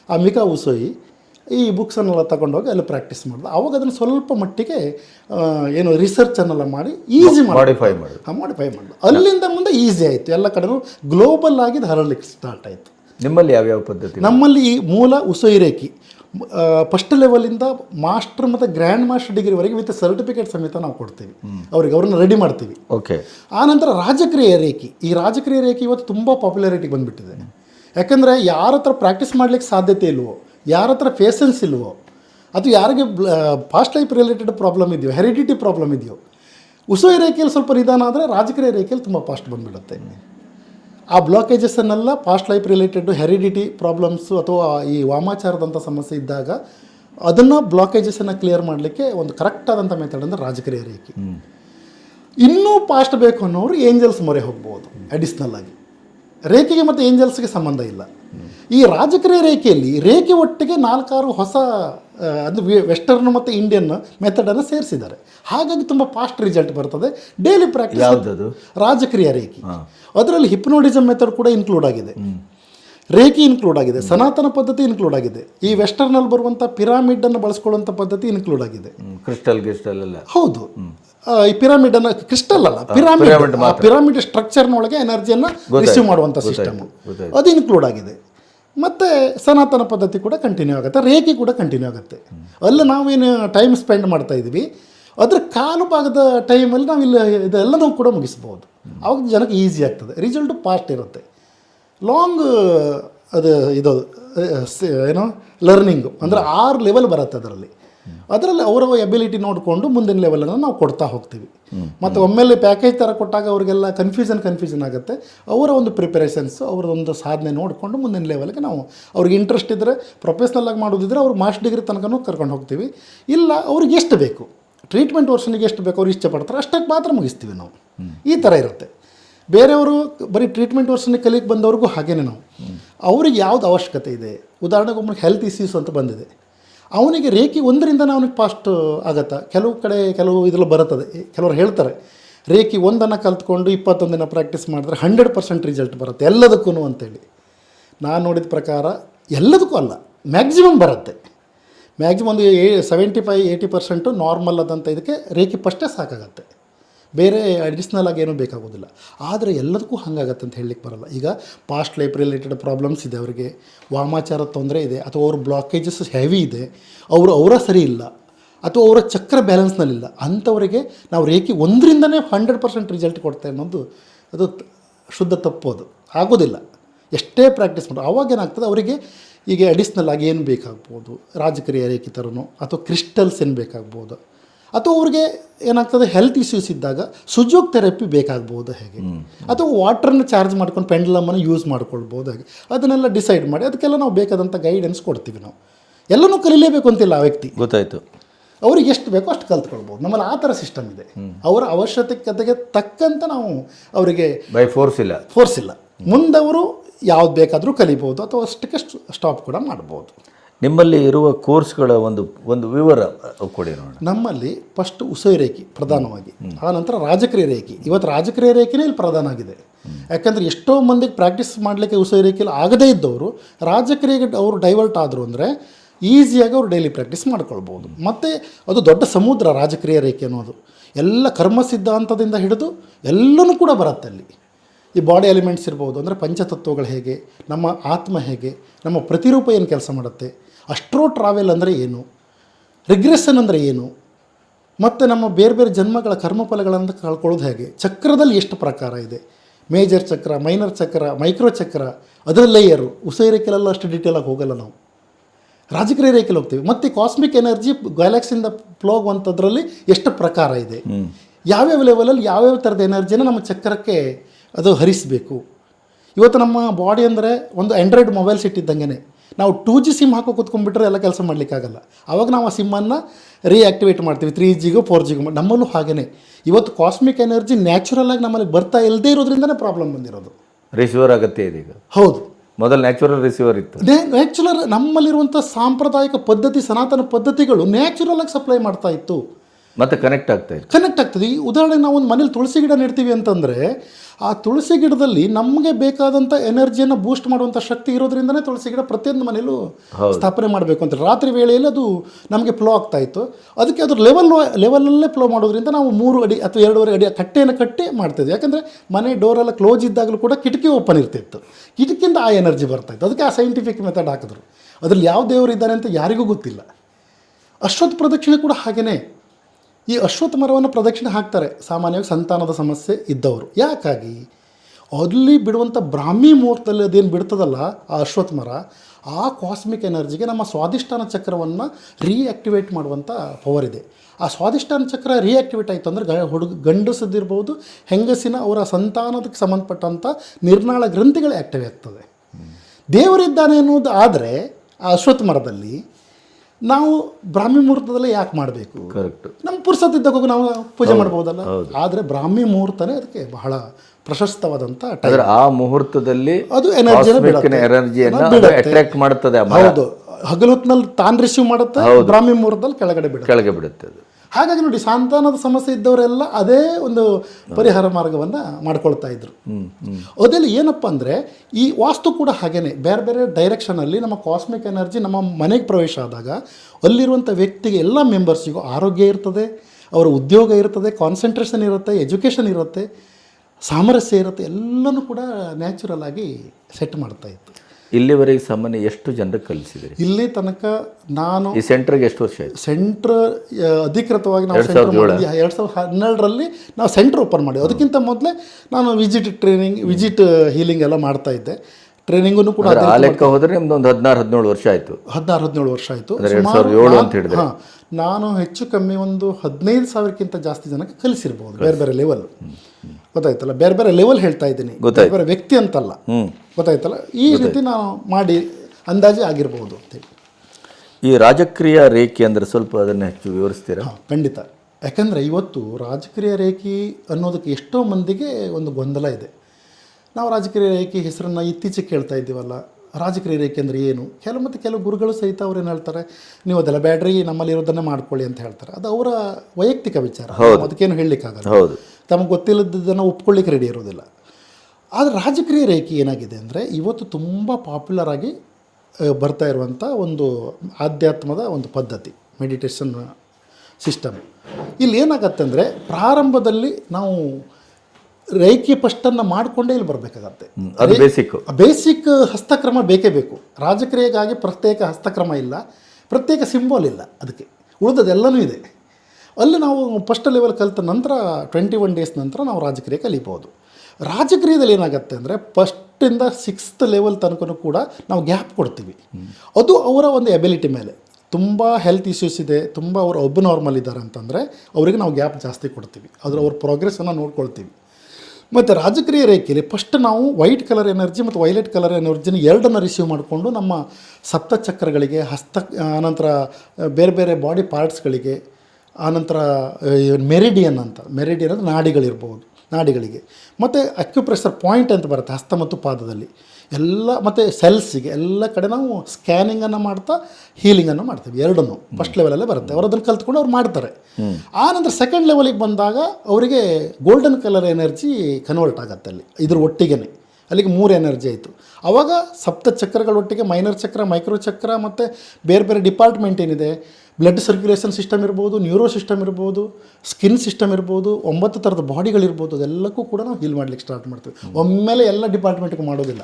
ಆ ಮಿಕಾ ಉಸೋಯಿ ಈ ಬುಕ್ಸನ್ನೆಲ್ಲ ತಗೊಂಡೋಗಿ ಅಲ್ಲಿ ಪ್ರಾಕ್ಟೀಸ್ ಮಾಡಿದೆ. ಅವಾಗ ಅದನ್ನು ಸ್ವಲ್ಪ ಮಟ್ಟಿಗೆ ಏನು ರಿಸರ್ಚನ್ನೆಲ್ಲ ಮಾಡಿ ಈಸಿ ಮಾಡಿ ಮಾಡಿಫೈ ಮಾಡಿ ಮಾಡಿಫೈ ಮಾಡಿದೆ. ಅಲ್ಲಿಂದ ಮುಂದೆ ಈಸಿ ಆಯಿತು. ಎಲ್ಲ ಕಡೆನೂ ಗ್ಲೋಬಲ್ ಆಗಿ ಹರಲಿಕ್ಕೆ ಸ್ಟಾರ್ಟ್ ಆಯಿತು. ನಿಮ್ಮಲ್ಲಿ ಯಾವ್ಯಾವ ಪದ್ಧತಿ ನಮ್ಮಲ್ಲಿ ಈ ಮೂಲ ಉಸೋಯಿ ರೇಖಿ ಫಸ್ಟ್ ಲೆವೆಲಿಂದ ಮಾಸ್ಟರ್ ಮತ್ತು ಗ್ರ್ಯಾಂಡ್ ಮಾಸ್ಟರ್ ಡಿಗ್ರಿವರೆಗೆ ವಿತ್ ಸರ್ಟಿಫಿಕೇಟ್ ಸಮೇತ ನಾವು ಕೊಡ್ತೀವಿ. ಅವ್ರಿಗೆ ಅವ್ರನ್ನ ರೆಡಿ ಮಾಡ್ತೀವಿ. ಓಕೆ ಆನಂತರ ರಾಜಕ್ರಿಯೆ ರೇಖಿ. ಈ ರಾಜಕ್ರಿಯೆ ರೇಖಿ ಇವತ್ತು ತುಂಬ ಪಾಪ್ಯುಲಾರಿಟಿಗೆ ಬಂದುಬಿಟ್ಟಿದೆ. ಯಾಕಂದರೆ ಯಾರ ಹತ್ರ ಪ್ರಾಕ್ಟೀಸ್ ಮಾಡಲಿಕ್ಕೆ ಸಾಧ್ಯತೆ ಇಲ್ವೋ ಯಾರ ಹತ್ರ ಪೇಷನ್ಸ್ ಇಲ್ವೋ ಅದು ಯಾರಿಗೆ ಫಾಸ್ಟ್ ಲೈಫ್ ರಿಲೇಟೆಡ್ ಪ್ರಾಬ್ಲಮ್ ಇದೆಯೋ ಹೆರಿಡಿಟಿ ಪ್ರಾಬ್ಲಮ್ ಇದೆಯೋ ಉಸುವೆ ರೇಖೆಯಲ್ಲಿ ಸ್ವಲ್ಪ ನಿಧಾನ ಆದರೆ ರಾಜಕೀಯ ರೇಖೆಯಲ್ಲಿ ತುಂಬ ಫಾಸ್ಟ್ ಬಂದುಬಿಡುತ್ತೆ. ಆ ಬ್ಲಾಕೇಜಸ್ಸನ್ನೆಲ್ಲ past life related heredity problems ಅಥವಾ ಈ ವಾಮಾಚಾರದಂಥ ಸಮಸ್ಯೆ ಇದ್ದಾಗ ಅದನ್ನು ಬ್ಲಾಕೇಜಸನ್ನು ಕ್ಲಿಯರ್ ಮಾಡಲಿಕ್ಕೆ ಒಂದು ಕರೆಕ್ಟ್ ಆದಂಥ ಮೆಥಡ್ ಅಂದರೆ ರಾಜಕೀಯ ರೇಖೆ ಇನ್ನೂ ಪಾಸ್ಟ್ ಬೇಕು ಅನ್ನೋರು ಏಂಜಲ್ಸ್ ಮೊರೆ ಹೋಗ್ಬೋದು ಅಡಿಷ್ನಲ್ ಆಗಿ. ರೇಖೆಗೆ ಮತ್ತು ಏಂಜಲ್ಸ್ಗೆ ಸಂಬಂಧ ಇಲ್ಲ. ಈ ರಾಜಕೀಯ ರೇಖೆಯಲ್ಲಿ ರೇಖೆ ಒಟ್ಟಿಗೆ ನಾಲ್ಕಾರು ಹೊಸ ಅಂದರೆ ಅದು ವೆಸ್ಟರ್ನ್ ಮತ್ತು ಇಂಡಿಯನ್ ಮೆಥಡನ್ನು ಸೇರಿಸಿದ್ದಾರೆ. ಹಾಗಾಗಿ ತುಂಬ ಫಾಸ್ಟ್ ರಿಸಲ್ಟ್ ಬರ್ತದೆ. ಡೈಲಿ ಪ್ರಾಕ್ಟೀಸ್ ಯಾವುದದು? ರಾಜಕೀಯ ರೇಖೆ. ಅದರಲ್ಲಿ ಹಿಪ್ನೋಡಿಸಮ್ ಮೆಥಡ್ ಕೂಡ ಇನ್ಕ್ಲೂಡ್ ಆಗಿದೆ. ರೇಖೆ ಇನ್ಕ್ಲೂಡ್ ಆಗಿದೆ ಸನಾತನ ಪದ್ಧತಿ ಇನ್ಕ್ಲೂಡ್ ಆಗಿದೆ. ಈ ವೆಸ್ಟರ್ನಲ್ಲಿ ಬರುವಂಥ ಪಿರಾಮಿಡ್ ಅನ್ನು ಬಳಸ್ಕೊಳ್ಳುವಂಥ ಪದ್ಧತಿ ಇನ್ಕ್ಲೂಡ್ ಆಗಿದೆ. ಕ್ರಿಸ್ಟಲ್ ಎಲ್ಲ. ಹೌದು. ಈ ಪಿರಾಮಿಡ್ ಅನ್ನ ಕ್ರಿಸ್ಟಲ್ ಅಲ್ಲ ಪಿರಾಮಿಡ್ ಪಿರಾಮಿಡ್ ಸ್ಟ್ರಕ್ಚರ್ನೊಳಗೆ ಎನರ್ಜಿಯನ್ನು ರಿಸೀವ್ ಮಾಡುವಂಥ ಸಿಸ್ಟಮ್. ಅದು ಇನ್ಕ್ಲೂಡ್ ಆಗಿದೆ. ಮತ್ತು ಸನಾತನ ಪದ್ಧತಿ ಕೂಡ ಕಂಟಿನ್ಯೂ ಆಗುತ್ತೆ, ರೇಖೆ ಕೂಡ ಕಂಟಿನ್ಯೂ ಆಗುತ್ತೆ. ಅಲ್ಲಿ ನಾವೇನು ಟೈಮ್ ಸ್ಪೆಂಡ್ ಮಾಡ್ತಾ ಇದ್ವಿ ಅದ್ರ ಕಾಲು ಭಾಗದ ಟೈಮಲ್ಲಿ ನಾವು ಇಲ್ಲಿ ಇದೆಲ್ಲನೂ ಕೂಡ ಮುಗಿಸ್ಬೋದು. ಅವಾಗ ಜನಕ್ಕೆ ಈಸಿ ಆಗ್ತದೆ ರಿಸಲ್ಟು ಫಾಸ್ಟ್ ಇರುತ್ತೆ. ಲಾಂಗ್ ಅದು ಇದು ಏನೋ ಲರ್ನಿಂಗು ಅಂದರೆ ಆರು ಲೆವೆಲ್ ಬರುತ್ತೆ ಅದರಲ್ಲಿ. ಅದರಲ್ಲಿ ಅವರ ಎಬಿಲಿಟಿ ನೋಡಿಕೊಂಡು ಮುಂದಿನ ಲೆವೆಲನ್ನು ನಾವು ಕೊಡ್ತಾ ಹೋಗ್ತೀವಿ. ಮತ್ತು ಒಮ್ಮೆಲೆ ಪ್ಯಾಕೇಜ್ ಥರ ಕೊಟ್ಟಾಗ ಅವರಿಗೆಲ್ಲ ಕನ್ಫ್ಯೂಷನ್ ಕನ್ಫ್ಯೂಷನ್ ಆಗುತ್ತೆ. ಅವರ ಒಂದು ಪ್ರಿಪರೇಷನ್ಸು ಒಂದು ಸಾಧನೆ ನೋಡಿಕೊಂಡು ಮುಂದಿನ ಲೆವೆಲ್ಗೆ ನಾವು ಅವ್ರಿಗೆ ಇಂಟ್ರೆಸ್ಟ್ ಇದ್ದರೆ ಪ್ರೊಫೆಷ್ನಲ್ ಆಗಿ ಮಾಡೋದಿದ್ರೆ ಅವ್ರು ಮಾಸ್ಟರ್ ಡಿಗ್ರಿ ತನಕನೂ ಕರ್ಕೊಂಡು ಹೋಗ್ತೀವಿ. ಇಲ್ಲ, ಅವ್ರಿಗೆ ಎಷ್ಟು ಬೇಕು? ಟ್ರೀಟ್ಮೆಂಟ್ ವರ್ಷನಿಗೆ ಎಷ್ಟು ಬೇಕು? ಅವ್ರು ಇಷ್ಟಪಡ್ತಾರೆ ಅಷ್ಟಕ್ಕೆ ಮಾತ್ರ ಮುಗಿಸ್ತೀವಿ ನಾವು. ಈ ಥರ ಇರುತ್ತೆ. ಬೇರೆಯವರು ಬರೀ ಟ್ರೀಟ್ಮೆಂಟ್ ವರ್ಷನ ಕಲಿಕ್ ಬಂದವ್ರಿಗೂ ಹಾಗೇನೆ ನಾವು. ಅವ್ರಿಗೆ ಯಾವ್ದು ಅವಶ್ಯಕತೆ ಇದೆ? ಉದಾಹರಣೆಗೆ ಒಬ್ಬನಿಗೆ ಹೆಲ್ತ್ ಇಶ್ಯೂಸ್ ಅಂತ ಬಂದಿದೆ. ಅವನಿಗೆ ರೇಖೆ ಒಂದರಿಂದ ಅವನಿಗೆ ಫಾಸ್ಟ್ ಆಗತ್ತೆ. ಕೆಲವು ಕಡೆ ಕೆಲವು ಇದೆಲ್ಲ ಬರುತ್ತದೆ. ಕೆಲವರು ಹೇಳ್ತಾರೆ, ರೇಖೆ ಒಂದನ್ನು ಕಲ್ತ್ಕೊಂಡು ಇಪ್ಪತ್ತೊಂದು ದಿನ ಪ್ರಾಕ್ಟೀಸ್ ಮಾಡಿದ್ರೆ ಹಂಡ್ರೆಡ್ ಪರ್ಸೆಂಟ್ ರಿಸಲ್ಟ್ ಬರುತ್ತೆ. ಎಲ್ಲದಕ್ಕೂ ಅಂತೇಳಿ. ನಾನು ನೋಡಿದ ಪ್ರಕಾರ ಎಲ್ಲದಕ್ಕೂ ಅಲ್ಲ ಮ್ಯಾಕ್ಸಿಮಮ್ ಬರುತ್ತೆ. ಮ್ಯಾಕ್ಸಿಮಮ್ ಒಂದು ಏ seventy five eighty percent normal ಆದಂಥ ಇದಕ್ಕೆ ರೇಖೆ ಫಸ್ಟೇ ಸಾಕಾಗತ್ತೆ. ಬೇರೆ ಅಡಿಷ್ನಲ್ ಆಗಿ ಏನೂ ಬೇಕಾಗೋದಿಲ್ಲ. ಆದರೆ ಎಲ್ಲದಕ್ಕೂ ಹಂಗಾಗತ್ತೆ ಅಂತ ಹೇಳಲಿಕ್ಕೆ ಬರಲ್ಲ. ಈಗ ಪಾಸ್ಟ್ ಲೈಫ್ ರಿಲೇಟೆಡ್ ಪ್ರಾಬ್ಲಮ್ಸ್ ಇದೆ ಅವರಿಗೆ. ವಾಮಾಚಾರ ತೊಂದರೆ ಇದೆ. ಅಥವಾ ಅವ್ರ ಬ್ಲಾಕೇಜಸ್ ಹೆವಿ ಇದೆ. ಅವರು ಅವರ ಸರಿ ಇಲ್ಲ. ಅಥವಾ ಅವರ ಚಕ್ರ ಬ್ಯಾಲೆನ್ಸ್ನಲ್ಲಿಲ್ಲ ಅಂಥವರಿಗೆ ನಾವು ರೇಖೆ ಒಂದರಿಂದನೇ ಹಂಡ್ರೆಡ್ ಪರ್ಸೆಂಟ್ ರಿಸಲ್ಟ್ ಕೊಡ್ತೆ ಅನ್ನೋದು ಅದು ಶುದ್ಧ ಶುದ್ಧ ತಪ್ಪೋದು ಆಗೋದಿಲ್ಲ. ಎಷ್ಟೇ ಪ್ರಾಕ್ಟೀಸ್ ಅವಾಗ ಏನಾಗ್ತದೆ? ಅವರಿಗೆ ಈಗ ಅಡಿಷ್ನಲ್ ಆಗಿ ಏನು ಬೇಕಾಗ್ಬೋದು? ರಾಜಕೀಯ ರೇಖೆ ಥರನೋ ಅಥವಾ ಕ್ರಿಸ್ಟಲ್ಸ್ ಏನು ಬೇಕಾಗ್ಬೋದು? ಅಥವಾ ಅವ್ರಿಗೆ ಏನಾಗ್ತದೆ ಹೆಲ್ತ್ ಇಶ್ಯೂಸ್ ಇದ್ದಾಗ ಸುಜೋಗ್ ಥೆರಪಿ ಬೇಕಾಗ್ಬೋದು ಹೇಗೆ? ಅಥವಾ ವಾಟ್ರನ್ನ ಚಾರ್ಜ್ ಮಾಡ್ಕೊಂಡು ಪೆಂಡ್ಲಮನ್ನು ಯೂಸ್ ಮಾಡ್ಕೊಳ್ಬೋದು ಹಾಗೆ? ಅದನ್ನೆಲ್ಲ ಡಿಸೈಡ್ ಮಾಡಿ ಅದಕ್ಕೆಲ್ಲ ನಾವು ಬೇಕಾದಂಥ ಗೈಡೆನ್ಸ್ ಕೊಡ್ತೀವಿ ನಾವು. ಎಲ್ಲನೂ ಕಲೀಲೇಬೇಕು ಅಂತಿಲ್ಲ ಆ ವ್ಯಕ್ತಿ. ಗೊತ್ತಾಯ್ತು. ಅವ್ರಿಗೆ ಎಷ್ಟು ಬೇಕೋ ಅಷ್ಟು ಕಲ್ತ್ಕೊಳ್ಬೋದು. ನಮ್ಮಲ್ಲಿ ಆ ಥರ ಸಿಸ್ಟಮ್ ಇದೆ. ಅವರ ಅವಶ್ಯಕತೆಗೆ ತಕ್ಕಂತೆ ನಾವು ಅವರಿಗೆ ಬೈ ಫೋರ್ಸ್ ಇಲ್ಲ. ಫೋರ್ಸ್ ಇಲ್ಲ. ಮುಂದವರು ಯಾವ್ದು ಬೇಕಾದರೂ ಕಲಿಬೋದು ಅಥವಾ ಅಷ್ಟಕ್ಕೆ ಸ್ಟಾಪ್ ಕೂಡ ಮಾಡ್ಬೋದು. ನಿಮ್ಮಲ್ಲಿ ಇರುವ ಕೋರ್ಸ್ಗಳ ಒಂದು ಒಂದು ವಿವರ ಕೊಡಿ ನೋಡಿ ನಮ್ಮಲ್ಲಿ ಫಸ್ಟ್ ಉಸೈ ರೇಖೆ ಪ್ರಧಾನವಾಗಿ, ಆ ನಂತರ ರಾಜಕೀಯ ರೇಖೆ. ಇವತ್ತು ರಾಜಕೀಯ ರೇಖೆನೇ ಇಲ್ಲಿ ಪ್ರಧಾನ ಆಗಿದೆ. ಯಾಕಂದರೆ ಎಷ್ಟೋ ಮಂದಿಗೆ ಪ್ರಾಕ್ಟೀಸ್ ಮಾಡಲಿಕ್ಕೆ ಉಸೈ ರೇಖೆಯಲ್ಲಿ ಆಗದೇ ಇದ್ದವರು, ರಾಜಕ್ರಿಯೆಗೆ ಅವರು ಡೈವರ್ಟ್ ಆದರು ಅಂದರೆ ಈಸಿಯಾಗಿ ಅವರು ಡೈಲಿ ಪ್ರಾಕ್ಟೀಸ್ ಮಾಡ್ಕೊಳ್ಬೋದು. ಮತ್ತು ಅದು ದೊಡ್ಡ ಸಮುದ್ರ ರಾಜಕೀಯ ರೇಖೆ ಅನ್ನೋದು. ಎಲ್ಲ ಕರ್ಮ ಸಿದ್ಧಾಂತದಿಂದ ಹಿಡಿದು ಎಲ್ಲನೂ ಕೂಡ ಬರುತ್ತೆ ಅಲ್ಲಿ. ಈ ಬಾಡಿ ಎಲಿಮೆಂಟ್ಸ್ ಇರ್ಬೋದು, ಅಂದರೆ ಪಂಚತತ್ವಗಳು ಹೇಗೆ, ನಮ್ಮ ಆತ್ಮ ಹೇಗೆ, ನಮ್ಮ ಪ್ರತಿರೂಪ ಏನು ಕೆಲಸ ಮಾಡುತ್ತೆ ಅಸ್ಟ್ರೋ ಟ್ರಾವೆಲ್ ಅಂದರೆ ಏನು? ರಿಗ್ರೆಷನ್ ಅಂದರೆ ಏನು? ಮತ್ತು ನಮ್ಮ ಬೇರೆ ಬೇರೆ ಜನ್ಮಗಳ ಕರ್ಮಫಲಗಳನ್ನು ಕಳ್ಕೊಳ್ಳೋದು ಹೇಗೆ? ಚಕ್ರದಲ್ಲಿ ಎಷ್ಟು ಪ್ರಕಾರ ಇದೆ? ಮೇಜರ್ ಚಕ್ರ ಮೈನರ್ ಚಕ್ರ ಮೈಕ್ರೋ ಚಕ್ರ ಅದರ ಲೇಯರು ಉಸೈ ರೇಖೆಲೆಲ್ಲ ಅಷ್ಟು ಡೀಟೇಲಾಗಿ ಹೋಗಲ್ಲ ನಾವು. ರಾಜಕೀಯ ರೇಖೆಯಲ್ಲಿ ಹೋಗ್ತೀವಿ. ಮತ್ತು ಕಾಸ್ಮಿಕ್ ಎನರ್ಜಿ ಗ್ಯಾಲಕ್ಸಿಂದ ಫ್ಲೋ ಆಗುವಂಥದ್ರಲ್ಲಿ ಎಷ್ಟು ಪ್ರಕಾರ ಇದೆ? ಯಾವ್ಯಾವ ಲೆವೆಲಲ್ಲಿ ಯಾವ್ಯಾವ ಥರದ ಎನರ್ಜಿನ ನಮ್ಮ ಚಕ್ರಕ್ಕೆ ಅದು ಹರಿಸಬೇಕು? ಇವತ್ತು ನಮ್ಮ ಬಾಡಿ ಅಂದರೆ ಒಂದು ಆ್ಯಂಡ್ರಾಯ್ಡ್ ಮೊಬೈಲ್ ಇಟ್ಟಿದ್ದಂಗೆ ನಾವು ಟೂ ಜಿ ಸಿಮ್ ಹಾಕೋ ಕೂತ್ಕೊಂಡ್ಬಿಟ್ರೆ ಎಲ್ಲ ಕೆಲಸ ಮಾಡಲಿಕ್ಕಾಗಲ್ಲ. ಆವಾಗ ನಾವು ಆ ಸಿಮ್ಮನ್ನು ರೀಆಕ್ಟಿವೇಟ್ ಮಾಡ್ತೀವಿ. ತ್ರೀ ಜಿಗೋ ಫೋರ್ ಜಿಗೋ ನಮ್ಮಲ್ಲೂ ಹಾಗೇ ಇವತ್ತು ಕಾಸ್ಮಿಕ್ ಎನರ್ಜಿ ನ್ಯಾಚುರಲ್ ಆಗಿ ನಮ್ಮಲ್ಲಿ ಬರ್ತಾ ಇಲ್ಲದೇ ಇರೋದ್ರಿಂದನೇ ಪ್ರಾಬ್ಲಮ್ ಬಂದಿರೋದು. ರಿಸೀವರ್ ಅಗತ್ಯ ಇದೆ ಈಗ. ಹೌದು. ಮೊದಲು ನ್ಯಾಚುರಲ್ ರಿಸೀವರ್ ಇತ್ತು. ನ್ಯಾಚುರಲ್ ನಮ್ಮಲ್ಲಿರುವಂಥ ಸಾಂಪ್ರದಾಯಿಕ ಪದ್ಧತಿ ಸನಾತನ ಪದ್ಧತಿಗಳು ನ್ಯಾಚುರಲ್ ಆಗಿ ಸಪ್ಲೈ ಮಾಡ್ತಾ ಇತ್ತು. ಮತ್ತೆ ಕನೆಕ್ಟ್ ಆಗ್ತಾ ಇದೆ ಕನೆಕ್ಟ್ ಆಗ್ತದೆ. ಈ ಉದಾಹರಣೆಗೆ ನಾವು ಒಂದು ಮನೇಲಿ ತುಳಸಿ ಗಿಡ ನೆಡ್ತೀವಿ ಅಂತಂದರೆ ಆ ತುಳಸಿ ಗಿಡದಲ್ಲಿ ನಮಗೆ ಬೇಕಾದಂಥ ಎನರ್ಜಿಯನ್ನು ಬೂಸ್ಟ್ ಮಾಡುವಂಥ ಶಕ್ತಿ ಇರೋದ್ರಿಂದನೇ ತುಳಸಿ ಗಿಡ ಪ್ರತಿಯೊಂದು ಮನೇಲೂ ಸ್ಥಾಪನೆ ಮಾಡಬೇಕು ಅಂತ ರಾತ್ರಿ ವೇಳೆಯಲ್ಲಿ ಅದು ನಮಗೆ ಫ್ಲೋ ಆಗ್ತಾ ಇತ್ತು. ಅದಕ್ಕೆ ಅದ್ರ ಲೆವೆಲ್ ಲೆವೆಲಲ್ಲೇ ಫ್ಲೋ ಮಾಡೋದ್ರಿಂದ ನಾವು ಮೂರು ಅಡಿ ಅಥವಾ ಎರಡೂವರೆ ಅಡಿ ಕಟ್ಟೆಯನ್ನು ಕಟ್ಟಿ ಮಾಡ್ತಿದ್ವಿ ಯಾಕಂದರೆ ಮನೆ ಡೋರೆಲ್ಲ ಕ್ಲೋಸ್ ಇದ್ದಾಗಲೂ ಕೂಡ ಕಿಟಕಿ ಓಪನ್ ಇರ್ತಿತ್ತು. ಕಿಟಕಿಯಿಂದ ಆ ಎನರ್ಜಿ ಬರ್ತಾ ಇತ್ತು. ಅದಕ್ಕೆ ಆ ಸೈಂಟಿಫಿಕ್ ಮೆಥಡ್ ಹಾಕಿದ್ರು. ಅದ್ರಲ್ಲಿ ಯಾವ ದೇವರು ಇದ್ದಾರೆ ಅಂತ ಯಾರಿಗೂ ಗೊತ್ತಿಲ್ಲ. ಅಶ್ವತ್ಥ ಪ್ರದಕ್ಷಿಣೆ ಕೂಡ ಹಾಗೆಯೇ ಈ ಅಶ್ವತ್ಥ ಮರವನ್ನು ಪ್ರದಕ್ಷಿಣೆ ಹಾಕ್ತಾರೆ. ಸಾಮಾನ್ಯವಾಗಿ ಸಂತಾನದ ಸಮಸ್ಯೆ ಇದ್ದವರು. ಯಾಕಾಗಿ? ಅಲ್ಲಿ ಬಿಡುವಂಥ ಬ್ರಾಹ್ಮಿ ಮುಹೂರ್ತದಲ್ಲಿ ಅದೇನು ಬಿಡ್ತದಲ್ಲ ಆ ಅಶ್ವತ್ಥ ಮರ, ಆ ಕಾಸ್ಮಿಕ್ ಎನರ್ಜಿಗೆ ನಮ್ಮ ಸ್ವಾದಿಷ್ಠಾನ ಚಕ್ರವನ್ನು ರೀಆಕ್ಟಿವೇಟ್ ಮಾಡುವಂಥ ಪವರ್ ಇದೆ. ಆ ಸ್ವಾದಿಷ್ಠಾನ ಚಕ್ರ ರೀಆಕ್ಟಿವೇಟ್ ಆಯಿತು ಅಂದರೆ ಗ ಹುಡುಗ ಗಂಡಸದಿರ್ಬೋದು ಹೆಂಗಸಿನ ಅವರ ಸಂತಾನದಕ್ಕೆ ಸಂಬಂಧಪಟ್ಟಂಥ ನಿರ್ನಾಳ ಗ್ರಂಥಿಗಳು ಆ್ಯಕ್ಟಿವ್ ಆಗ್ತದೆ. ದೇವರಿದ್ದಾನೆ ಅನ್ನೋದು ಆದರೆ ಆ ಅಶ್ವತ್ಥ ಮರದಲ್ಲಿ ನಾವು ಬ್ರಾಹ್ಮಿ ಮುಹೂರ್ತದಲ್ಲೇ ಯಾಕೆ ಮಾಡಬೇಕು? ಕರೆಕ್ಟ್ ನಮ್ಮ ಪುರುಸತ್ ಹೋಗಿ ನಾವು ಪೂಜೆ ಮಾಡ್ಬೋದಲ್ಲ? ಆದರೆ ಬ್ರಾಹ್ಮಿ ಮುಹೂರ್ತನೇ ಅದಕ್ಕೆ ಬಹಳ ಪ್ರಶಸ್ತವಾದಂಥ ಅಂದ್ರೆ ಆ ಮುಹೂರ್ತದಲ್ಲಿ ಅದು ಎನರ್ಜಿಯನ್ನು ಎನರ್ಜಿಯನ್ನು ಅಟ್ರಾಕ್ಟ್ ಮಾಡುತ್ತದೆ ಹೌದು. ಹಗಲು ಹೊತ್ತಿನಲ್ಲಿ ತಾನು ರಿಸೀವ್ ಮಾಡುತ್ತೆ ಬ್ರಾಹ್ಮಿ ಮುಹೂರ್ತದಲ್ಲಿ ಕೆಳಗಡೆ ಬಿಡುತ್ತೆ ಕೆಳಗೆ ಬಿಡುತ್ತೆ ಅದು. ಹಾಗಾಗಿ ನೋಡಿ ಸಂತಾನದ ಸಮಸ್ಯೆ ಇದ್ದವರೆಲ್ಲ ಅದೇ ಒಂದು ಪರಿಹಾರ ಮಾರ್ಗವನ್ನು ಮಾಡ್ಕೊಳ್ತಾ ಇದ್ರು. ಅದರಲ್ಲಿ ಏನಪ್ಪ ಅಂದರೆ ಈ ವಾಸ್ತು ಕೂಡ ಹಾಗೇನೆ. ಬೇರೆ ಬೇರೆ ಡೈರೆಕ್ಷನಲ್ಲಿ ನಮ್ಮ ಕಾಸ್ಮಿಕ್ ಎನರ್ಜಿ ನಮ್ಮ ಮನೆಗೆ ಪ್ರವೇಶ ಆದಾಗ ಅಲ್ಲಿರುವಂಥ ವ್ಯಕ್ತಿಗೆ ಎಲ್ಲ ಮೆಂಬರ್ಸಿಗೂ ಆರೋಗ್ಯ ಇರ್ತದೆ ಅವರ ಉದ್ಯೋಗ ಇರ್ತದೆ ಕಾನ್ಸಂಟ್ರೇಷನ್ ಇರುತ್ತೆ ಎಜುಕೇಷನ್ ಇರುತ್ತೆ ಸಾಮರಸ್ಯ ಇರುತ್ತೆ ಎಲ್ಲನೂ ಕೂಡ ನ್ಯಾಚುರಲ್ ಆಗಿ ಸೆಟ್ ಮಾಡ್ತಾ ಇತ್ತು. ಇಲ್ಲಿವರೆಗೆ ಸಾಮಾನ್ಯ ಎಷ್ಟು ಜನರಿಗೆ ಕಲಿಸಿದ್ರಿ? ಇಲ್ಲಿ ತನಕ ನಾನು ಈ ಸೆಂಟ್ರಿಗೆ ಎಷ್ಟು ವರ್ಷ ಆಯ್ತು? ಸೆಂಟ್ರ್ ಅಧಿಕೃತವಾಗಿ ನಾವು ಸೆಂಟ್ರ್ ಮಾಡಿ ಎರಡು ಸಾವಿರದ ಹನ್ನೆರಡರಲ್ಲಿ ನಾವು ಸೆಂಟ್ರ್ ಓಪನ್ ಮಾಡಿದ್ವಿ. ಅದಕ್ಕಿಂತ ಮೊದಲೇ ನಾನು ವಿಸಿಟ್ ಟ್ರೈನಿಂಗ್ ವಿಜಿಟ್ ಹೀಲಿಂಗ್ ಎಲ್ಲ ಮಾಡ್ತಾ ಇದ್ದೆ. ಟ್ರೈನಿಂಗನ್ನು ಕೂಡ ಆ ಲೆಕ್ಕ ಹೋದ್ರೆ ನಿಮ್ದು ಒಂದು ಹದಿನಾರು ಹದಿನೇಳು ವರ್ಷ ಆಯ್ತು. ಹದಿನಾರು ಹದಿನೇಳು ವರ್ಷ ಆಯಿತು. ಏಳು ಅಂತ ಹೇಳಿದ್ರೆ. ಹಾಂ ನಾನು ಹೆಚ್ಚು ಕಮ್ಮಿ ಒಂದು ಹದಿನೈದು ಸಾವಿರಕ್ಕಿಂತ ಜಾಸ್ತಿ ಜನಕ್ಕೆ ಕಲಿಸಿರ್ಬೋದು ಬೇರೆ ಬೇರೆ ಲೆವೆಲ್ ಗೊತ್ತಾಯ್ತಲ್ಲ? ಬೇರೆ ಬೇರೆ ಲೆವೆಲ್ ಹೇಳ್ತಾ ಇದ್ದೀನಿ. ಬೇರೆ ಬೇರೆ ವ್ಯಕ್ತಿ ಅಂತಲ್ಲ. ಗೊತ್ತಾಯ್ತಲ್ಲ? ಈ ರೀತಿ ನಾನು ಮಾಡಿ ಅಂದಾಜೆ ಆಗಿರ್ಬೋದು ಅಂತೇಳಿ ಈ ರಾಜಕ್ರಿಯ ರೇಖೆ ಅಂದ್ರೆ ಸ್ವಲ್ಪ ಅದನ್ನ ಹೆಚ್ಚು ವಿವರಿಸ್ತೀರಾ? ಖಂಡಿತ. ಯಾಕಂದರೆ ಇವತ್ತು ರಾಜಕೀಯ ರೇಖೆ ಅನ್ನೋದಕ್ಕೆ ಎಷ್ಟೋ ಮಂದಿಗೆ ಒಂದು ಗೊಂದಲ ಇದೆ. ನಾವು ರಾಜಕೀಯ ರೇಖೆ ಹೆಸರನ್ನು ಇತ್ತೀಚೆಗೆ ಕೇಳ್ತಾ ಇದ್ದೀವಲ್ಲ. ರಾಜಕೀಯ ರೇಖೆ ಅಂದರೆ ಏನು? ಕೆಲವು ಮತ್ತು ಕೆಲವು ಗುರುಗಳು ಸಹಿತ ಅವ್ರು ಏನು ಹೇಳ್ತಾರೆ? ನೀವು ಅದೆಲ್ಲ ಬ್ಯಾಡ್ರಿ ನಮ್ಮಲ್ಲಿ ಇರೋದನ್ನೇ ಮಾಡ್ಕೊಳ್ಳಿ ಅಂತ ಹೇಳ್ತಾರೆ. ಅದು ಅವರ ವೈಯಕ್ತಿಕ ವಿಚಾರ. ಅದಕ್ಕೇನು ಹೇಳಲಿಕ್ಕಾಗಲ್ಲ. ಹೌದು. ತಮಗೆ ಗೊತ್ತಿಲ್ಲದನ್ನು ಒಪ್ಕೊಳ್ಳಿಕ್ಕೆ ರೆಡಿ ಇರೋದಿಲ್ಲ. ಆದರೆ ರಾಜಕೀಯ ರೇಖೆ ಏನಾಗಿದೆ ಅಂದರೆ ಇವತ್ತು ತುಂಬ ಪಾಪ್ಯುಲರ್ ಆಗಿ ಬರ್ತಾ ಇರುವಂಥ ಒಂದು ಆಧ್ಯಾತ್ಮದ ಒಂದು ಪದ್ಧತಿ ಮೆಡಿಟೇಷನ್ ಸಿಸ್ಟಮ್ ಇಲ್ಲಿ ಏನಾಗತ್ತೆ ಅಂದರೆ ಪ್ರಾರಂಭದಲ್ಲಿ ನಾವು ರೇಖೆ ಪಸ್ಟನ್ನು ಮಾಡಿಕೊಂಡೇ ಇಲ್ಲಿ ಬರಬೇಕಾಗತ್ತೆ. ಅದು ಬೇಸಿಕ್ ಬೇಸಿಕ್ ಹಸ್ತಕ್ರಮ ಬೇಕೇ ಬೇಕು. ರಾಜಕ್ರಿಯೆಗಾಗಿ ಪ್ರತ್ಯೇಕ ಹಸ್ತಕ್ರಮ ಇಲ್ಲ ಪ್ರತ್ಯೇಕ ಸಿಂಬಲ್ ಇಲ್ಲ ಅದಕ್ಕೆ. ಉಳಿದದೆಲ್ಲನೂ ಇದೆ. ಅಲ್ಲಿ ನಾವು ಫಸ್ಟ್ ಲೆವೆಲ್ ಕಲಿತ ನಂತರ ಟ್ವೆಂಟಿ ಒನ್ ಡೇಸ್ ನಂತರ ನಾವು ರಾಜಕೀಯ ಕಲಿಬೋದು. ರಾಜಕೀಯದಲ್ಲಿ ಏನಾಗುತ್ತೆ ಅಂದರೆ ಫಸ್ಟಿಂದ ಸಿಕ್ಸ್ತ್ ಲೆವೆಲ್ ತನಕ ಕೂಡ ನಾವು ಗ್ಯಾಪ್ ಕೊಡ್ತೀವಿ. ಅದು ಅವರ ಒಂದು ಎಬಿಲಿಟಿ ಮೇಲೆ. ತುಂಬ ಹೆಲ್ತ್ ಇಶ್ಯೂಸ್ ಇದೆ, ತುಂಬ ಅವರು ಒಬ್ಬ ನಾರ್ಮಲ್ ಇದ್ದಾರೆ ಅಂತಂದರೆ ಅವರಿಗೆ ನಾವು ಗ್ಯಾಪ್ ಜಾಸ್ತಿ ಕೊಡ್ತೀವಿ. ಅದರ ಅವ್ರ ಪ್ರೋಗ್ರೆಸ್ಸನ್ನು ನೋಡ್ಕೊಳ್ತೀವಿ. ಮತ್ತು ರಾಜಕೀಯ ರೇಖೆಯಲ್ಲಿ ಫಸ್ಟ್ ನಾವು ವೈಟ್ ಕಲರ್ ಎನರ್ಜಿ ಮತ್ತು ವೈಲೆಟ್ ಕಲರ್ ಎನರ್ಜಿನ ಎರಡನ್ನು ರಿಸೀವ್ ಮಾಡಿಕೊಂಡು ನಮ್ಮ ಸಪ್ತಚಕ್ರಗಳಿಗೆ, ಹಸ್ತ ಆನಂತರ ಬೇರೆ ಬೇರೆ ಬಾಡಿ ಪಾರ್ಟ್ಸ್ಗಳಿಗೆ ಆನಂತರ ಮೆರಿಡಿಯನ್ ಅಂತ. ಮೆರಿಡಿಯನ್ ಅಂದರೆ ನಾಡಿಗಳಿರ್ಬೋದು ನಾಡಿಗಳಿಗೆ. ಮತ್ತು ಅಕ್ಯುಪ್ರೆಷರ್ ಪಾಯಿಂಟ್ ಅಂತ ಬರುತ್ತೆ ಹಸ್ತ ಮತ್ತು ಪಾದದಲ್ಲಿ. ಎಲ್ಲ ಮತ್ತು ಸೆಲ್ಸಿಗೆ ಎಲ್ಲ ಕಡೆ ನಾವು ಸ್ಕ್ಯಾನಿಂಗನ್ನು ಮಾಡ್ತಾ ಹೀಲಿಂಗನ್ನು ಮಾಡ್ತೀವಿ. ಎರಡನ್ನು ಫಸ್ಟ್ ಲೆವೆಲಲ್ಲೇ ಬರುತ್ತೆ. ಅವರು ಅದನ್ನು ಕಲ್ತ್ಕೊಂಡು ಅವ್ರು ಮಾಡ್ತಾರೆ. ಆನಂತರ ಸೆಕೆಂಡ್ ಲೆವೆಲಿಗೆ ಬಂದಾಗ ಅವರಿಗೆ ಗೋಲ್ಡನ್ ಕಲರ್ ಎನರ್ಜಿ ಕನ್ವರ್ಟ್ ಆಗುತ್ತೆ ಅಲ್ಲಿ ಇದ್ರ ಒಟ್ಟಿಗೆ ಅಲ್ಲಿಗೆ ಮೂರು ಎನರ್ಜಿ ಆಯಿತು. ಆವಾಗ ಸಪ್ತ ಚಕ್ರಗಳೊಟ್ಟಿಗೆ ಮೈನರ್ ಚಕ್ರ ಮೈಕ್ರೋ ಚಕ್ರ ಮತ್ತು ಬೇರೆ ಬೇರೆ ಡಿಪಾರ್ಟ್ಮೆಂಟ್ ಏನಿದೆ ಬ್ಲಡ್ ಸರ್ಕ್ಯುಲೇಷನ್ ಸಿಸ್ಟಮ್ ಇರ್ಬೋದು ನ್ಯೂರೋ ಸಿಸ್ಟಮ್ ಇರ್ಬೋದು ಸ್ಕಿನ್ ಸಿಸ್ಟಮ್ ಇರ್ಬೋದು ಒಂಬತ್ತು ಥರದ ಬಾಡಿಗಳಿರ್ಬೋದು ಅದೆಲ್ಲಕ್ಕೂ ಕೂಡ ನಾವು ಹೀಲ್ ಮಾಡ್ಲಿಕ್ಕೆ ಸ್ಟಾರ್ಟ್ ಮಾಡ್ತೀವಿ. ಒಮ್ಮೆಲೆ ಎಲ್ಲ ಡಿಪಾರ್ಟ್ಮೆಂಟ್ಗೂ ಮಾಡೋದಿಲ್ಲ.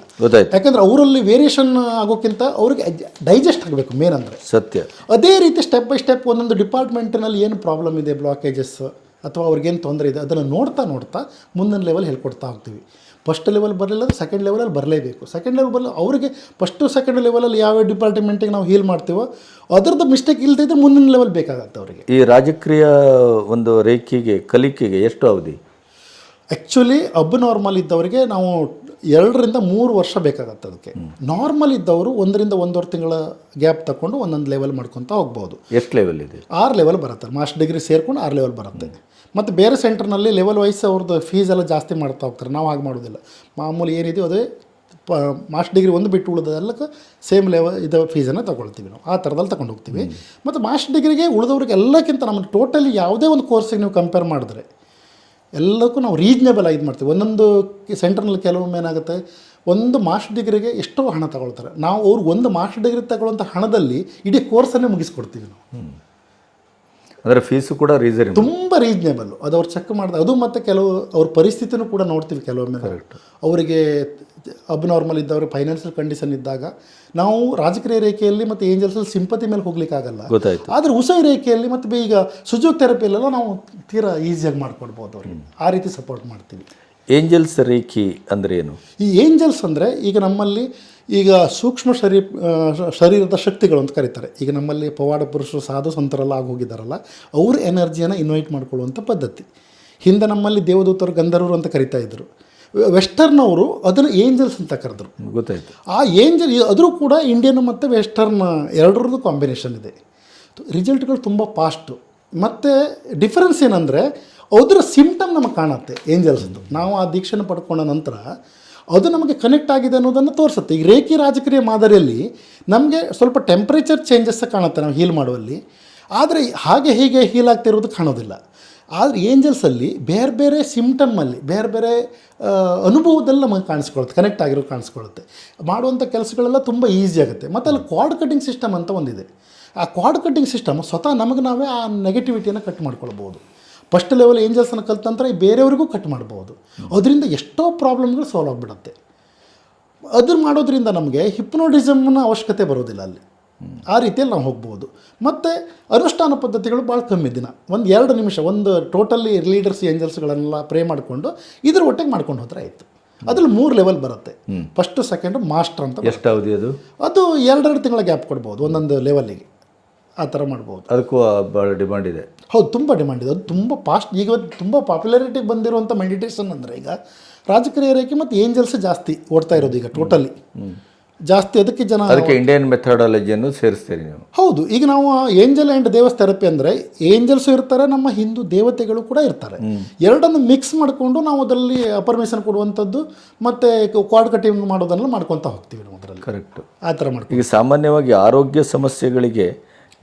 ಯಾಕಂದ್ರೆ ಅವರಲ್ಲಿ ವೇರಿಯೇಷನ್ ಆಗೋಕ್ಕಿಂತ ಅವ್ರಿಗೆ ಡೈಜೆಸ್ಟ್ ಆಗಬೇಕು ಮೇನ್ ಅಂದರೆ. ಸತ್ಯ. ಅದೇ ರೀತಿ ಸ್ಟೆಪ್ ಬೈ ಸ್ಟೆಪ್ ಒಂದೊಂದು ಡಿಪಾರ್ಟ್ಮೆಂಟ್ನಲ್ಲಿ ಏನು ಪ್ರಾಬ್ಲಮ್ ಇದೆ ಬ್ಲಾಕೇಜಸ್ ಅಥವಾ ಅವ್ರಿಗೇನು ತೊಂದರೆ ಇದೆ ಅದನ್ನು ನೋಡ್ತಾ ನೋಡ್ತಾ ಮುಂದಿನ ಲೆವೆಲ್ ಹೇಳ್ಕೊಡ್ತಾ ಹೋಗ್ತೀವಿ. ಫಸ್ಟ್ ಲೆವೆಲ್ ಬರಲಿಲ್ಲ ಅಂದರೆ ಸೆಕೆಂಡ್ ಲೆವೆಲಲ್ಲಿ ಬರಲೇಬೇಕು. ಸೆಕೆಂಡ್ ಲೆವೆಲ್ ಬರಲ್ಲ ಅವರಿಗೆ ಫಸ್ಟು ಸೆಕೆಂಡ್ ಲೆವೆಲಲ್ಲಿ ಯಾವ ಡಿಪಾರ್ಟ್ಮೆಂಟಿಗೆ ನಾವು ಹೀಲ್ ಮಾಡ್ತೀವೋ ಅದರದ್ದು ಮಿಸ್ಟೇಕ್ ಇಲ್ಲದಿದ್ದರೆ ಮುಂದಿನ ಲೆವೆಲ್ ಬೇಕಾಗತ್ತೆ ಅವರಿಗೆ. ಈ ರಾಜಕೀಯ ಒಂದು ರೇಖೆಗೆ ಕಲಿಕೆಗೆ ಎಷ್ಟು ಅವಧಿ? ಆ್ಯಕ್ಚುಲಿ ಅಬ್ ನಾರ್ಮಲ್ ಇದ್ದವರಿಗೆ ನಾವು ಎರಡರಿಂದ ಮೂರು ವರ್ಷ ಬೇಕಾಗತ್ತೆ ಅದಕ್ಕೆ. ನಾರ್ಮಲ್ ಇದ್ದವರು ಒಂದರಿಂದ ಒಂದೂವರೆ ತಿಂಗಳ ಗ್ಯಾಪ್ ತಗೊಂಡು ಒಂದೊಂದು ಲೆವೆಲ್ ಮಾಡ್ಕೊತಾ ಹೋಗ್ಬೋದು. ಎಷ್ಟು ಲೆವೆಲ್ ಇದೆ? ಆರು ಲೆವೆಲ್ ಬರುತ್ತೆ. ಮಾಸ್ಟರ್ ಡಿಗ್ರಿ ಸೇರ್ಕೊಂಡು ಆರು ಲೆವೆಲ್ ಬರುತ್ತೆ. ಮತ್ತು ಬೇರೆ ಸೆಂಟರ್ನಲ್ಲಿ ಲೆವೆಲ್ ವೈಸ್ ಅವ್ರದ್ದು ಫೀಸ್ ಎಲ್ಲ ಜಾಸ್ತಿ ಮಾಡ್ತಾ ಹೋಗ್ತಾರೆ. ನಾವು ಹಾಗೆ ಮಾಡೋದಿಲ್ಲ. ಮಾಮೂಲಿ ಏನಿದೆಯೋ ಅದೇ ಪ ಮಾಸ್ಟರ್ ಡಿಗ್ರಿ ಒಂದು ಬಿಟ್ಟು ಉಳಿದೆಲ್ಲಕ್ಕೆ ಸೇಮ್ ಲೆವೆಲ್ ಇದು ಫೀಸನ್ನು ತೊಗೊಳ್ತೀವಿ ನಾವು. ಆ ಥರದಲ್ಲಿ ತಗೊಂಡು ಹೋಗ್ತೀವಿ. ಮತ್ತು ಮಾಸ್ಟರ್ ಡಿಗ್ರಿಗೆ ಉಳಿದವ್ರಿಗೆ ಎಲ್ಲಕ್ಕಿಂತ ನಮ್ಮ ಟೋಟಲಿ ಯಾವುದೇ ಒಂದು ಕೋರ್ಸಿಗೆ ನೀವು ಕಂಪೇರ್ ಮಾಡಿದ್ರೆ ಎಲ್ಲಕ್ಕೂ ನಾವು ರೀಸ್ನೇಬಲ್ ಆಗಿ ಮಾಡ್ತೀವಿ. ಒಂದೊಂದು ಸೆಂಟರ್ನಲ್ಲಿ ಕೆಲವೊಮ್ಮೆ ಏನಾಗುತ್ತೆ, ಒಂದು ಮಾಸ್ಟರ್ ಡಿಗ್ರಿಗೆ ಎಷ್ಟೋ ಹಣ ತಗೊಳ್ತಾರೆ. ನಾವು ಅವ್ರು ಒಂದು ಮಾಸ್ಟರ್ ಡಿಗ್ರಿ ತಗೊಳ್ಳೋಂಥ ಹಣದಲ್ಲಿ ಇಡೀ ಕೋರ್ಸನ್ನೇ ಮುಗಿಸ್ಕೊಡ್ತೀವಿ ನಾವು. ಅಂದರೆ ಫೀಸು ಕೂಡ ರೀಸನ್ ತುಂಬ ರೀಸನೇಬಲ್ ಅದು ಅವ್ರು ಚೆಕ್ ಮಾಡಿದ ಅದು ಮತ್ತು ಕೆಲವು ಅವ್ರ ಪರಿಸ್ಥಿತಿನೂ ಕೂಡ ನೋಡ್ತೀವಿ ಕೆಲವೊಮ್ಮೆ. ಅವರಿಗೆ ಅಬ್ನಾರ್ಮಲ್ ಇದ್ದವರು ಫೈನಾನ್ಷಿಯಲ್ ಕಂಡೀಷನ್ ಇದ್ದಾಗ ನಾವು ರಾಜಕೀಯ ರೇಖೆಯಲ್ಲಿ ಮತ್ತು ಏಂಜಲ್ಸಲ್ಲಿ ಸಿಂಪತಿ ಮೇಲೆ ಹೋಗ್ಲಿಕ್ಕಾಗಲ್ಲ. ಗೊತ್ತಾಯ್ತು. ಆದರೆ ಉಸೈ ರೇಖೆಯಲ್ಲಿ ಮತ್ತು ಈಗ ಸುಜೋಗ್ ಥೆರಪಿಯಲ್ಲೆಲ್ಲ ನಾವು ತೀರಾ ಈಸಿಯಾಗಿ ಮಾಡ್ಕೊಡ್ಬೋದು ಅವ್ರಿಗೆ. ಆ ರೀತಿ ಸಪೋರ್ಟ್ ಮಾಡ್ತೀವಿ. ಏಂಜಲ್ಸ್ ರೇಖಿ ಅಂದ್ರೆ ಏನು? ಈ ಏಂಜಲ್ಸ್ ಅಂದರೆ ಈಗ ನಮ್ಮಲ್ಲಿ ಈಗ ಸೂಕ್ಷ್ಮ ಶರೀ ಶರೀರದ ಶಕ್ತಿಗಳು ಅಂತ ಕರೀತಾರೆ. ಈಗ ನಮ್ಮಲ್ಲಿ ಪವಾಡ ಪುರುಷರು ಸಾಧು ಸಂತರೆಲ್ಲ ಆಗಿ ಹೋಗಿದ್ದಾರಲ್ಲ ಅವ್ರ ಎನರ್ಜಿಯನ್ನು ಇನ್ವೈಟ್ ಮಾಡ್ಕೊಳ್ಳುವಂಥ ಪದ್ಧತಿ. ಹಿಂದೆ ನಮ್ಮಲ್ಲಿ ದೇವದೂತರು ಗಂಧರ್ವರು ಅಂತ ಕರಿತಾ ಇದ್ದರು ವೆಸ್ಟರ್ನ್ ಅವರು ಅದನ್ನು ಏಂಜಲ್ಸ್ ಅಂತ ಕರೆದ್ರು. ಗೊತ್ತಾಯ್ತು. ಆ ಏಂಜಲ್ ಅದರೂ ಕೂಡ ಇಂಡಿಯನ್ ಮತ್ತು ವೆಸ್ಟರ್ನ್ ಎರಡರದ್ದು ಕಾಂಬಿನೇಷನ್ ಇದೆ. ರಿಸಲ್ಟ್ಗಳು ತುಂಬ ಫಾಸ್ಟು ಮತ್ತು ಡಿಫರೆನ್ಸ್ ಏನಂದರೆ ಅದರ ಸಿಂಪ್ಟಮ್ ನಮಗೆ ಕಾಣುತ್ತೆ ಏಂಜಲ್ಸ್ದು. ನಾವು ಆ ದೀಕ್ಷೆನ ಪಡ್ಕೊಂಡ ನಂತರ ಅದು ನಮಗೆ ಕನೆಕ್ಟ್ ಆಗಿದೆ ಅನ್ನೋದನ್ನು ತೋರಿಸುತ್ತೆ. ಈಗ ರೇಖಿ ರಾಜಕೀಯ ಮಾದರಿಯಲ್ಲಿ ನಮಗೆ ಸ್ವಲ್ಪ ಟೆಂಪ್ರೇಚರ್ ಚೇಂಜಸ್ ಕಾಣುತ್ತೆ ನಾವು ಹೀಲ್ ಮಾಡುವಲ್ಲಿ. ಆದರೆ ಹಾಗೆ ಹೀಗೆ ಹೀಲ್ ಆಗ್ತಿರೋದು ಕಾಣೋದಿಲ್ಲ. ಆದರೆ ಏಂಜಲ್ಸಲ್ಲಿ ಬೇರೆ ಬೇರೆ ಸಿಮ್ಟಮ್ಮಲ್ಲಿ ಬೇರೆ ಬೇರೆ ಅನುಭವದಲ್ಲಿ ನಮಗೆ ಕಾಣಿಸ್ಕೊಳ್ಳುತ್ತೆ ಕನೆಕ್ಟ್ ಆಗಿರೋದು ಕಾಣಿಸ್ಕೊಳ್ಳುತ್ತೆ. ಮಾಡುವಂಥ ಕೆಲಸಗಳೆಲ್ಲ ತುಂಬ ಈಸಿ ಆಗುತ್ತೆ. ಮತ್ತು ಅಲ್ಲಿ ಕ್ವಾಡ್ ಕಟಿಂಗ್ ಸಿಸ್ಟಮ್ ಅಂತ ಒಂದಿದೆ. ಆ ಕ್ವಾಡ್ ಕಟಿಂಗ್ ಸಿಸ್ಟಮ್ ಸ್ವತಃ ನಮಗೆ ನಾವೇ ಆ ನೆಗೆಟಿವಿಟಿಯನ್ನು ಕಟ್ ಮಾಡ್ಕೊಳ್ಬೋದು ಫಸ್ಟ್ ಲೆವೆಲ್ ಏಂಜಲ್ಸನ್ನು ಕಲ್ತ ನಂತರ ಈ ಬೇರೆಯವ್ರಿಗೂ ಕಟ್ ಮಾಡ್ಬೋದು. ಅದರಿಂದ ಎಷ್ಟೋ ಪ್ರಾಬ್ಲಮ್ಗಳು ಸಾಲ್ವ್ ಆಗಿಬಿಡುತ್ತೆ. ಅದನ್ನು ಮಾಡೋದ್ರಿಂದ ನಮಗೆ ಹಿಪ್ನೋಟಿಸಮ್ನ ಅವಶ್ಯಕತೆ ಬರೋದಿಲ್ಲ ಅಲ್ಲಿ. ಆ ರೀತಿಯಲ್ಲಿ ನಾವು ಹೋಗ್ಬೋದು. ಮತ್ತು ಅನುಷ್ಠಾನ ಪದ್ಧತಿಗಳು ಭಾಳ ಕಮ್ಮಿ ದಿನ. ಒಂದು ಎರಡು ನಿಮಿಷ ಒಂದು ಟೋಟಲಿ ಲೀಡರ್ಸ್ ಏಂಜಲ್ಸ್ಗಳನ್ನೆಲ್ಲ ಪ್ರೇ ಮಾಡಿಕೊಂಡು ಇದ್ರ ಒಟ್ಟಿಗೆ ಮಾಡ್ಕೊಂಡು ಹೋದ್ರೆ ಆಯಿತು. ಅದ್ರಲ್ಲಿ ಮೂರು ಲೆವೆಲ್ ಬರುತ್ತೆ. ಫಸ್ಟು ಸೆಕೆಂಡು ಮಾಸ್ಟರ್ ಅಂತ ಎಷ್ಟು ಅವಧಿ ಅದು? ಅದು ಎರಡೆರಡು ತಿಂಗಳ ಗ್ಯಾಪ್ ಕೊಡ್ಬೋದು ಒಂದೊಂದು ಲೆವೆಲ್ಲಿಗೆ ಆ ಥರ ಮಾಡ್ಬೋದು. ಅದಕ್ಕೂ ಭಾಳ ಡಿಮಾಂಡ್ ಇದೆ. ಹೌದು ತುಂಬ ಡಿಮ್ಯಾಂಡ್ ಇದೆ. ಅದು ತುಂಬ ಫಾಸ್ಟ್ ಈಗ ತುಂಬ ಪಾಪ್ಯುಲಾರಿಟಿಗೆ ಬಂದಿರುವಂಥ ಮೆಡಿಟೇಷನ್ ಅಂದರೆ ಈಗ ರಾಜಕೀಯ ರೇಖೆ ಮತ್ತು ಏಂಜಲ್ಸ್ ಜಾಸ್ತಿ ಓಡ್ತಾ ಇರೋದು ಈಗ ಟೋಟಲಿ ಜಾಸ್ತಿ ಅದಕ್ಕೆ ಜನ ಅದಕ್ಕೆ ಇಂಡಿಯನ್ ಮೆಥಡಾಲಜಿಯನ್ನು ಸೇರಿಸ್ತೀರಿ ನೀವು. ಹೌದು ಈಗ ನಾವು ಏಂಜಲ್ ಆ್ಯಂಡ್ ದೇವಸ್ ಥೆರಪಿ ಅಂದರೆ ಏಂಜಲ್ಸು ಇರ್ತಾರೆ ನಮ್ಮ ಹಿಂದೂ ದೇವತೆಗಳು ಕೂಡ ಇರ್ತಾರೆ. ಎರಡನ್ನು ಮಿಕ್ಸ್ ಮಾಡಿಕೊಂಡು ನಾವು ಅದರಲ್ಲಿ ಅಪರ್ಮಿಷನ್ ಕೊಡುವಂಥದ್ದು ಮತ್ತು ಕ್ವಾಡ್ ಕಟಿಂಗ್ ಮಾಡೋದನ್ನೆಲ್ಲ ಮಾಡ್ಕೊತಾ ಹೋಗ್ತೀವಿ ನಾವು ಅದರಲ್ಲಿ. ಕರೆಕ್ಟ್ ಆ ಥರ ಮಾಡ್ತೀವಿ. ಈಗ ಸಾಮಾನ್ಯವಾಗಿ ಆರೋಗ್ಯ ಸಮಸ್ಯೆಗಳಿಗೆ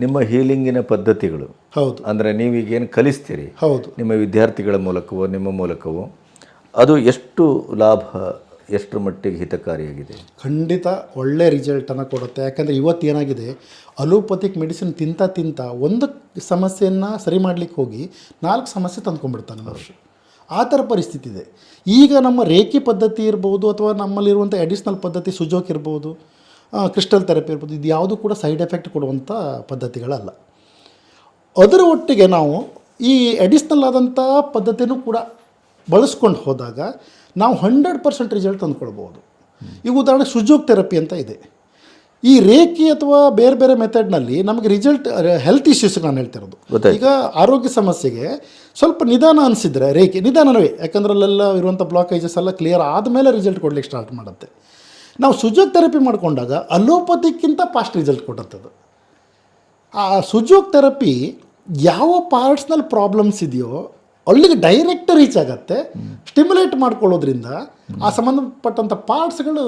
ನಿಮ್ಮ ಹೀಲಿಂಗಿನ ಪದ್ಧತಿಗಳು. ಹೌದು. ಅಂದರೆ ನೀವೀಗೇನು ಕಲಿಸ್ತೀರಿ ಹೌದು. ನಿಮ್ಮ ವಿದ್ಯಾರ್ಥಿಗಳ ಮೂಲಕವೋ ನಿಮ್ಮ ಮೂಲಕವೋ ಅದು ಎಷ್ಟು ಲಾಭ ಎಷ್ಟರ ಮಟ್ಟಿಗೆ ಹಿತಕಾರಿಯಾಗಿದೆ? ಖಂಡಿತ ಒಳ್ಳೆ ರಿಸಲ್ಟನ್ನು ಕೊಡುತ್ತೆ. ಯಾಕಂದರೆ ಇವತ್ತು ಏನಾಗಿದೆ ಅಲೋಪತಿಕ್ ಮೆಡಿಸಿನ್ ತಿಂತ ತಿಂತ ಒಂದು ಸಮಸ್ಯೆಯನ್ನು ಸರಿ ಮಾಡಲಿಕ್ಕೆ ಹೋಗಿ ನಾಲ್ಕು ಸಮಸ್ಯೆ ತಂದ್ಕೊಂಡ್ಬಿಡ್ತಾನೆ ಮನುಷ್ಯ. ಆ ಥರ ಪರಿಸ್ಥಿತಿ ಇದೆ. ಈಗ ನಮ್ಮ ರೇಖಿ ಪದ್ಧತಿ ಇರ್ಬೋದು ಅಥವಾ ನಮ್ಮಲ್ಲಿರುವಂಥ ಅಡಿಷ್ನಲ್ ಪದ್ಧತಿ ಸುಜೋಕ್ ಇರ್ಬೋದು ಕ್ರಿಸ್ಟಲ್ ಥೆರಪಿ ಇರ್ಬೋದು ಇದು ಯಾವುದು ಕೂಡ ಸೈಡ್ ಎಫೆಕ್ಟ್ ಕೊಡುವಂಥ ಪದ್ಧತಿಗಳಲ್ಲ. ಅದರ ಒಟ್ಟಿಗೆ ನಾವು ಈ ಎಡಿಷ್ನಲ್ ಆದಂಥ ಪದ್ಧತಿನೂ ಕೂಡ ಬಳಸ್ಕೊಂಡು ಹೋದಾಗ ನಾವು ಹಂಡ್ರೆಡ್ ಪರ್ಸೆಂಟ್ ರಿಸಲ್ಟ್ ತಂದುಕೊಳ್ಬೋದು. ಈಗ ಉದಾಹರಣೆಗೆ ಸುಜೋಗ್ ಥೆರಪಿ ಅಂತ ಇದೆ. ಈ ರೇಖಿ ಅಥವಾ ಬೇರೆ ಬೇರೆ ಮೆಥಡ್ನಲ್ಲಿ ನಮಗೆ ರಿಸಲ್ಟ್ ಹೆಲ್ತ್ ಇಶ್ಯೂಸ್ ನಾನು ಹೇಳ್ತಿರೋದು. ಈಗ ಆರೋಗ್ಯ ಸಮಸ್ಯೆಗೆ ಸ್ವಲ್ಪ ನಿಧಾನ ಅನಿಸಿದ್ರೆ ರೇಖೆ ನಿಧಾನವೇ ಯಾಕಂದ್ರೆ ಅಲ್ಲೆಲ್ಲ ಇರುವಂಥ ಬ್ಲಾಕೇಜಸ್ ಎಲ್ಲ ಕ್ಲಿಯರ್ ಆದಮೇಲೆ ರಿಸಲ್ಟ್ ಕೊಡ್ಲಿಕ್ಕೆ ಸ್ಟಾರ್ಟ್ ಮಾಡುತ್ತೆ. ನಾವು ಸುಜೋಗ್ ಥೆರಪಿ ಮಾಡಿಕೊಂಡಾಗ ಅಲೋಪತಿಕ್ಕಿಂತ ಫಾಸ್ಟ್ ರಿಸಲ್ಟ್ ಅದು ಆ ಸುಜೋಗ್ ಥೆರಪಿ ಯಾವ ಪಾರ್ಟ್ಸ್ನಲ್ಲಿ ಪ್ರಾಬ್ಲಮ್ಸ್ ಇದೆಯೋ ಅಲ್ಲಿಗೆ ಡೈರೆಕ್ಟ್ ರೀಚ್ ಆಗುತ್ತೆ. ಸ್ಟಿಮ್ಯುಲೇಟ್ ಮಾಡ್ಕೊಳ್ಳೋದ್ರಿಂದ ಆ ಸಂಬಂಧಪಟ್ಟಂಥ ಪಾರ್ಟ್ಸ್ಗಳು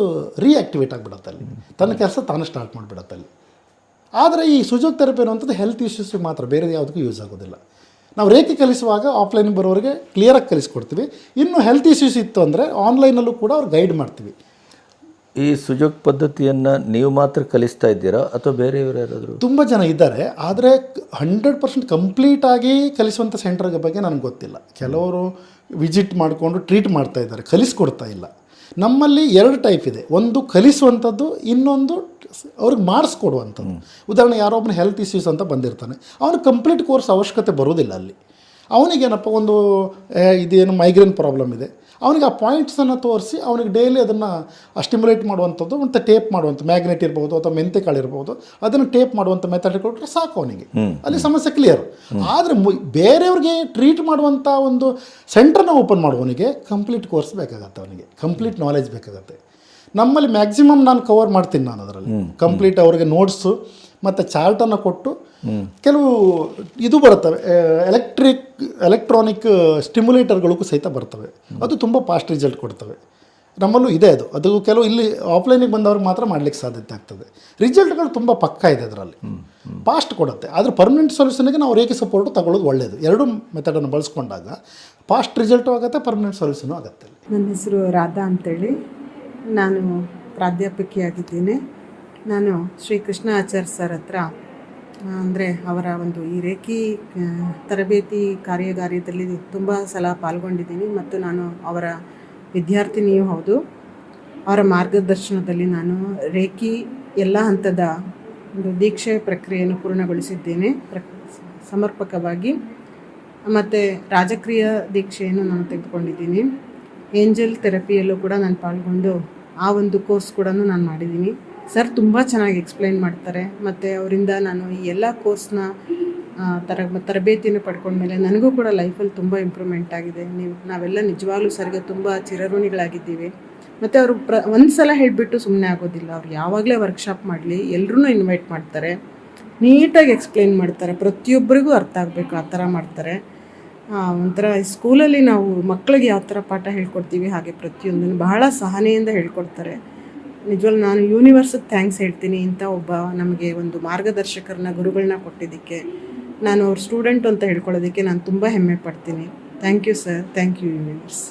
ರಿಯಾಕ್ಟಿವೇಟ್ ಆಗಿಬಿಡುತ್ತೆ ಅಲ್ಲಿ. ತನ್ನ ಕೆಲಸ ತಾನೇ ಸ್ಟಾರ್ಟ್ ಮಾಡಿಬಿಡುತ್ತೆ ಅಲ್ಲಿ. ಆದರೆ ಈ ಸುಜೋಗ್ ಥೆರಪಿ ಅನ್ನುವಂಥದ್ದು ಹೆಲ್ತ್ ಇಶ್ಯೂಸ್ಗೆ ಮಾತ್ರ ಬೇರೆ ಯಾವುದಕ್ಕೂ ಯೂಸ್ ಆಗೋದಿಲ್ಲ. ನಾವು ರೇಖೆ ಕಲಿಸುವಾಗ ಆಫ್ಲೈನ್ ಬರೋರಿಗೆ ಕ್ಲಿಯರಾಗಿ ಕಲಿಸ್ಕೊಡ್ತೀವಿ. ಇನ್ನು ಹೆಲ್ತ್ ಇಶ್ಯೂಸ್ ಇತ್ತು ಅಂದರೆ ಆನ್ಲೈನಲ್ಲೂ ಕೂಡ ಅವ್ರು ಗೈಡ್ ಮಾಡ್ತೀವಿ. ಈ ಸುಜೋಗ್ ಪದ್ಧತಿಯನ್ನು ನೀವು ಮಾತ್ರ ಕಲಿಸ್ತಾ ಇದ್ದೀರಾ ಅಥವಾ ಬೇರೆಯವರು ಯಾರಾದರೂ? ತುಂಬ ಜನ ಇದ್ದಾರೆ. ಆದರೆ ಹಂಡ್ರೆಡ್ ಪರ್ಸೆಂಟ್ ಕಂಪ್ಲೀಟಾಗಿ ಕಲಿಸುವಂಥ ಸೆಂಟರ್ ಬಗ್ಗೆ ನನಗೆ ಗೊತ್ತಿಲ್ಲ. ಕೆಲವರು ವಿಸಿಟ್ ಮಾಡಿಕೊಂಡು ಟ್ರೀಟ್ ಮಾಡ್ತಾ ಇದ್ದಾರೆ. ಕಲಿಸ್ಕೊಡ್ತಾ ಇಲ್ಲ. ನಮ್ಮಲ್ಲಿ ಎರಡು ಟೈಪ್ ಇದೆ. ಒಂದು ಕಲಿಸುವಂಥದ್ದು ಇನ್ನೊಂದು ಅವ್ರಿಗೆ ಮಾಡಿಸ್ಕೊಡುವಂಥದ್ದು. ಉದಾಹರಣೆ ಯಾರೊಬ್ಬನ ಹೆಲ್ತ್ ಇಶ್ಯೂಸ್ ಅಂತ ಬಂದಿರ್ತಾನೆ. ಅವನು ಕಂಪ್ಲೀಟ್ ಕೋರ್ಸ್ ಅವಶ್ಯಕತೆ ಬರೋದಿಲ್ಲ ಅಲ್ಲಿ. ಅವನಿಗೇನಪ್ಪ ಒಂದು ಇದೇನು ಮೈಗ್ರೇನ್ ಪ್ರಾಬ್ಲಮ್ ಇದೆ. ಅವನಿಗೆ ಆ ಪಾಯಿಂಟ್ಸನ್ನು ತೋರಿಸಿ ಅವನಿಗೆ ಡೈಲಿ ಅದನ್ನು ಸ್ಟಿಮ್ಯುಲೇಟ್ ಮಾಡುವಂಥದ್ದು ಮತ್ತು ಟೇಪ್ ಮಾಡುವಂಥ ಮ್ಯಾಗ್ನೆಟ್ ಇರ್ಬೋದು ಅಥವಾ ಮೆಂತೆ ಕಾಳು ಇರ್ಬೋದು ಅದನ್ನು ಟೇಪ್ ಮಾಡುವಂಥ ಮೆಥಡ್ ಕೊಟ್ಟರೆ ಸಾಕು ಅವನಿಗೆ. ಅಲ್ಲಿ ಸಮಸ್ಯೆ ಕ್ಲಿಯರ್ ಆದರೆ ಬೇರೆಯವ್ರಿಗೆ ಟ್ರೀಟ್ ಮಾಡುವಂಥ ಒಂದು ಸೆಂಟ್ರನ್ನ ಓಪನ್ ಮಾಡುವವನಿಗೆ ಕಂಪ್ಲೀಟ್ ಕೋರ್ಸ್ ಬೇಕಾಗತ್ತೆ ಅವನಿಗೆ. ಕಂಪ್ಲೀಟ್ ನಾಲೆಜ್ ಬೇಕಾಗತ್ತೆ. ನಮ್ಮಲ್ಲಿ ಮ್ಯಾಕ್ಸಿಮಮ್ ನಾನು ಕವರ್ ಮಾಡ್ತೀನಿ ನಾನು ಅದರಲ್ಲಿ. ಕಂಪ್ಲೀಟ್ ಅವರಿಗೆ ನೋಟ್ಸು ಮತ್ತು ಚಾರ್ಟನ್ನು ಕೊಟ್ಟು ಕೆಲವು ಇದು ಬರುತ್ತವೆ ಎಲೆಕ್ಟ್ರಿಕ್ ಎಲೆಕ್ಟ್ರಾನಿಕ್ ಸ್ಟಿಮ್ಯುಲೇಟರ್ಗಳಿಗೂ ಸಹಿತ ಬರ್ತವೆ. ಅದು ತುಂಬ ಫಾಸ್ಟ್ ರಿಸಲ್ಟ್ ಕೊಡ್ತವೆ. ನಮ್ಮಲ್ಲೂ ಇದೆ ಅದು. ಅದು ಕೆಲವು ಇಲ್ಲಿ ಆಫ್ಲೈನಿಗೆ ಬಂದವ್ರಿಗೆ ಮಾತ್ರ ಮಾಡಲಿಕ್ಕೆ ಸಾಧ್ಯತೆ ಆಗ್ತದೆ. ರಿಸಲ್ಟ್ಗಳು ತುಂಬ ಪಕ್ಕ ಇದೆ ಅದರಲ್ಲಿ. ಫಾಸ್ಟ್ ಕೊಡುತ್ತೆ. ಆದರೆ ಪರ್ಮನೆಂಟ್ ಸೊಲ್ಯೂಷನ್ಗೆ ನಾವು ರೇಖೆ ಸಪೋರ್ಟು ತಗೊಳ್ಳೋದು ಒಳ್ಳೆಯದು ಎರಡು ಮೆಥಡನ್ನು ಬಳಸ್ಕೊಂಡಾಗ ಫಾಸ್ಟ್ ರಿಸಲ್ಟು ಆಗುತ್ತೆ ಪರ್ಮನೆಂಟ್ ಸೊಲ್ಯೂಷನು ಆಗುತ್ತೆ. ನನ್ನ ಹೆಸರು ರಾಧಾ ಅಂತೇಳಿ. ನಾನು ಪ್ರಾಧ್ಯಾಪಕಿಯಾಗಿದ್ದೀನಿ. ನಾನು ಶ್ರೀ ಕೃಷ್ಣ ಆಚಾರ್ಯ ಸರ್ ಹತ್ರ ಅಂದರೆ ಅವರ ಒಂದು ಈ ರೇಖಿ ತರಬೇತಿ ಕಾರ್ಯಾಗಾರದಲ್ಲಿ ತುಂಬ ಸಲ ಪಾಲ್ಗೊಂಡಿದ್ದೀನಿ ಮತ್ತು ನಾನು ಅವರ ವಿದ್ಯಾರ್ಥಿನಿಯೂ ಹೌದು. ಅವರ ಮಾರ್ಗದರ್ಶನದಲ್ಲಿ ನಾನು ರೇಖಿ ಎಲ್ಲ ಹಂತದ ಒಂದು ದೀಕ್ಷೆ ಪ್ರಕ್ರಿಯೆಯನ್ನು ಪೂರ್ಣಗೊಳಿಸಿದ್ದೇನೆ. ಪ್ರ, ಸಮರ್ಪಕವಾಗಿ. ಮತ್ತು ರಾಜಕ್ರಿಯ ದೀಕ್ಷೆಯನ್ನು ನಾನು ತೆಗೆದುಕೊಂಡಿದ್ದೀನಿ. ಏಂಜಲ್ ಥೆರಪಿಯಲ್ಲೂ ಕೂಡ ನಾನು ಪಾಲ್ಗೊಂಡು ಆ ಒಂದು ಕೋರ್ಸ್ ಕೂಡ ನಾನು ಮಾಡಿದ್ದೀನಿ. ಸರ್ ತುಂಬ ಚೆನ್ನಾಗಿ ಎಕ್ಸ್ಪ್ಲೈನ್ ಮಾಡ್ತಾರೆ. ಮತ್ತು ಅವರಿಂದ ನಾನು ಈ ಎಲ್ಲ ಕೋರ್ಸ್ನ ತರ ತರಬೇತಿಯನ್ನು ಪಡ್ಕೊಂಡ್ಮೇಲೆ ನನಗೂ ಕೂಡ ಲೈಫಲ್ಲಿ ತುಂಬ ಇಂಪ್ರೂವ್ಮೆಂಟ್ ಆಗಿದೆ. ನೀವು, ನಾವೆಲ್ಲ ನಿಜವಾಗ್ಲೂ ಸರ್ಗೆ ತುಂಬ ಚಿರಋಣಿಗಳಾಗಿದ್ದೀವಿ. ಮತ್ತು ಅವರು ಪ್ರ ಒಂದು ಸಲ ಹೇಳಿಬಿಟ್ಟು ಸುಮ್ಮನೆ ಆಗೋದಿಲ್ಲ. ಅವ್ರು ಯಾವಾಗಲೇ ವರ್ಕ್ಶಾಪ್ ಮಾಡಲಿ ಎಲ್ಲರೂ ಇನ್ವೈಟ್ ಮಾಡ್ತಾರೆ. ನೀಟಾಗಿ ಎಕ್ಸ್ಪ್ಲೈನ್ ಮಾಡ್ತಾರೆ. ಪ್ರತಿಯೊಬ್ಬರಿಗೂ ಅರ್ಥ ಆಗಬೇಕು ಆ ಥರ ಮಾಡ್ತಾರೆ. ಒಂಥರ ಸ್ಕೂಲಲ್ಲಿ ನಾವು ಮಕ್ಕಳಿಗೆ ಯಾವ ಥರ ಪಾಠ ಹೇಳ್ಕೊಡ್ತೀವಿ ಹಾಗೆ ಪ್ರತಿಯೊಂದನ್ನು ಬಹಳ ಸಹನೆಯಿಂದ ಹೇಳ್ಕೊಡ್ತಾರೆ. ನಿಜವಾಗ್ಲೂ ನಾನು ಯೂನಿವರ್ಸಿಗೆ ಥ್ಯಾಂಕ್ಸ್ ಹೇಳ್ತೀನಿ ಇಂಥ ಒಬ್ಬ ನಮಗೆ ಒಂದು ಮಾರ್ಗದರ್ಶಕರನ್ನ ಗುರುಗಳನ್ನ ಕೊಟ್ಟಿದ್ದಕ್ಕೆ. ನಾನು ಅವ್ರ ಸ್ಟೂಡೆಂಟ್ ಅಂತ ಹೇಳ್ಕೊಳ್ಳೋದಕ್ಕೆ ನಾನು ತುಂಬ ಹೆಮ್ಮೆ ಪಡ್ತೀನಿ. Thank you sir thank you universe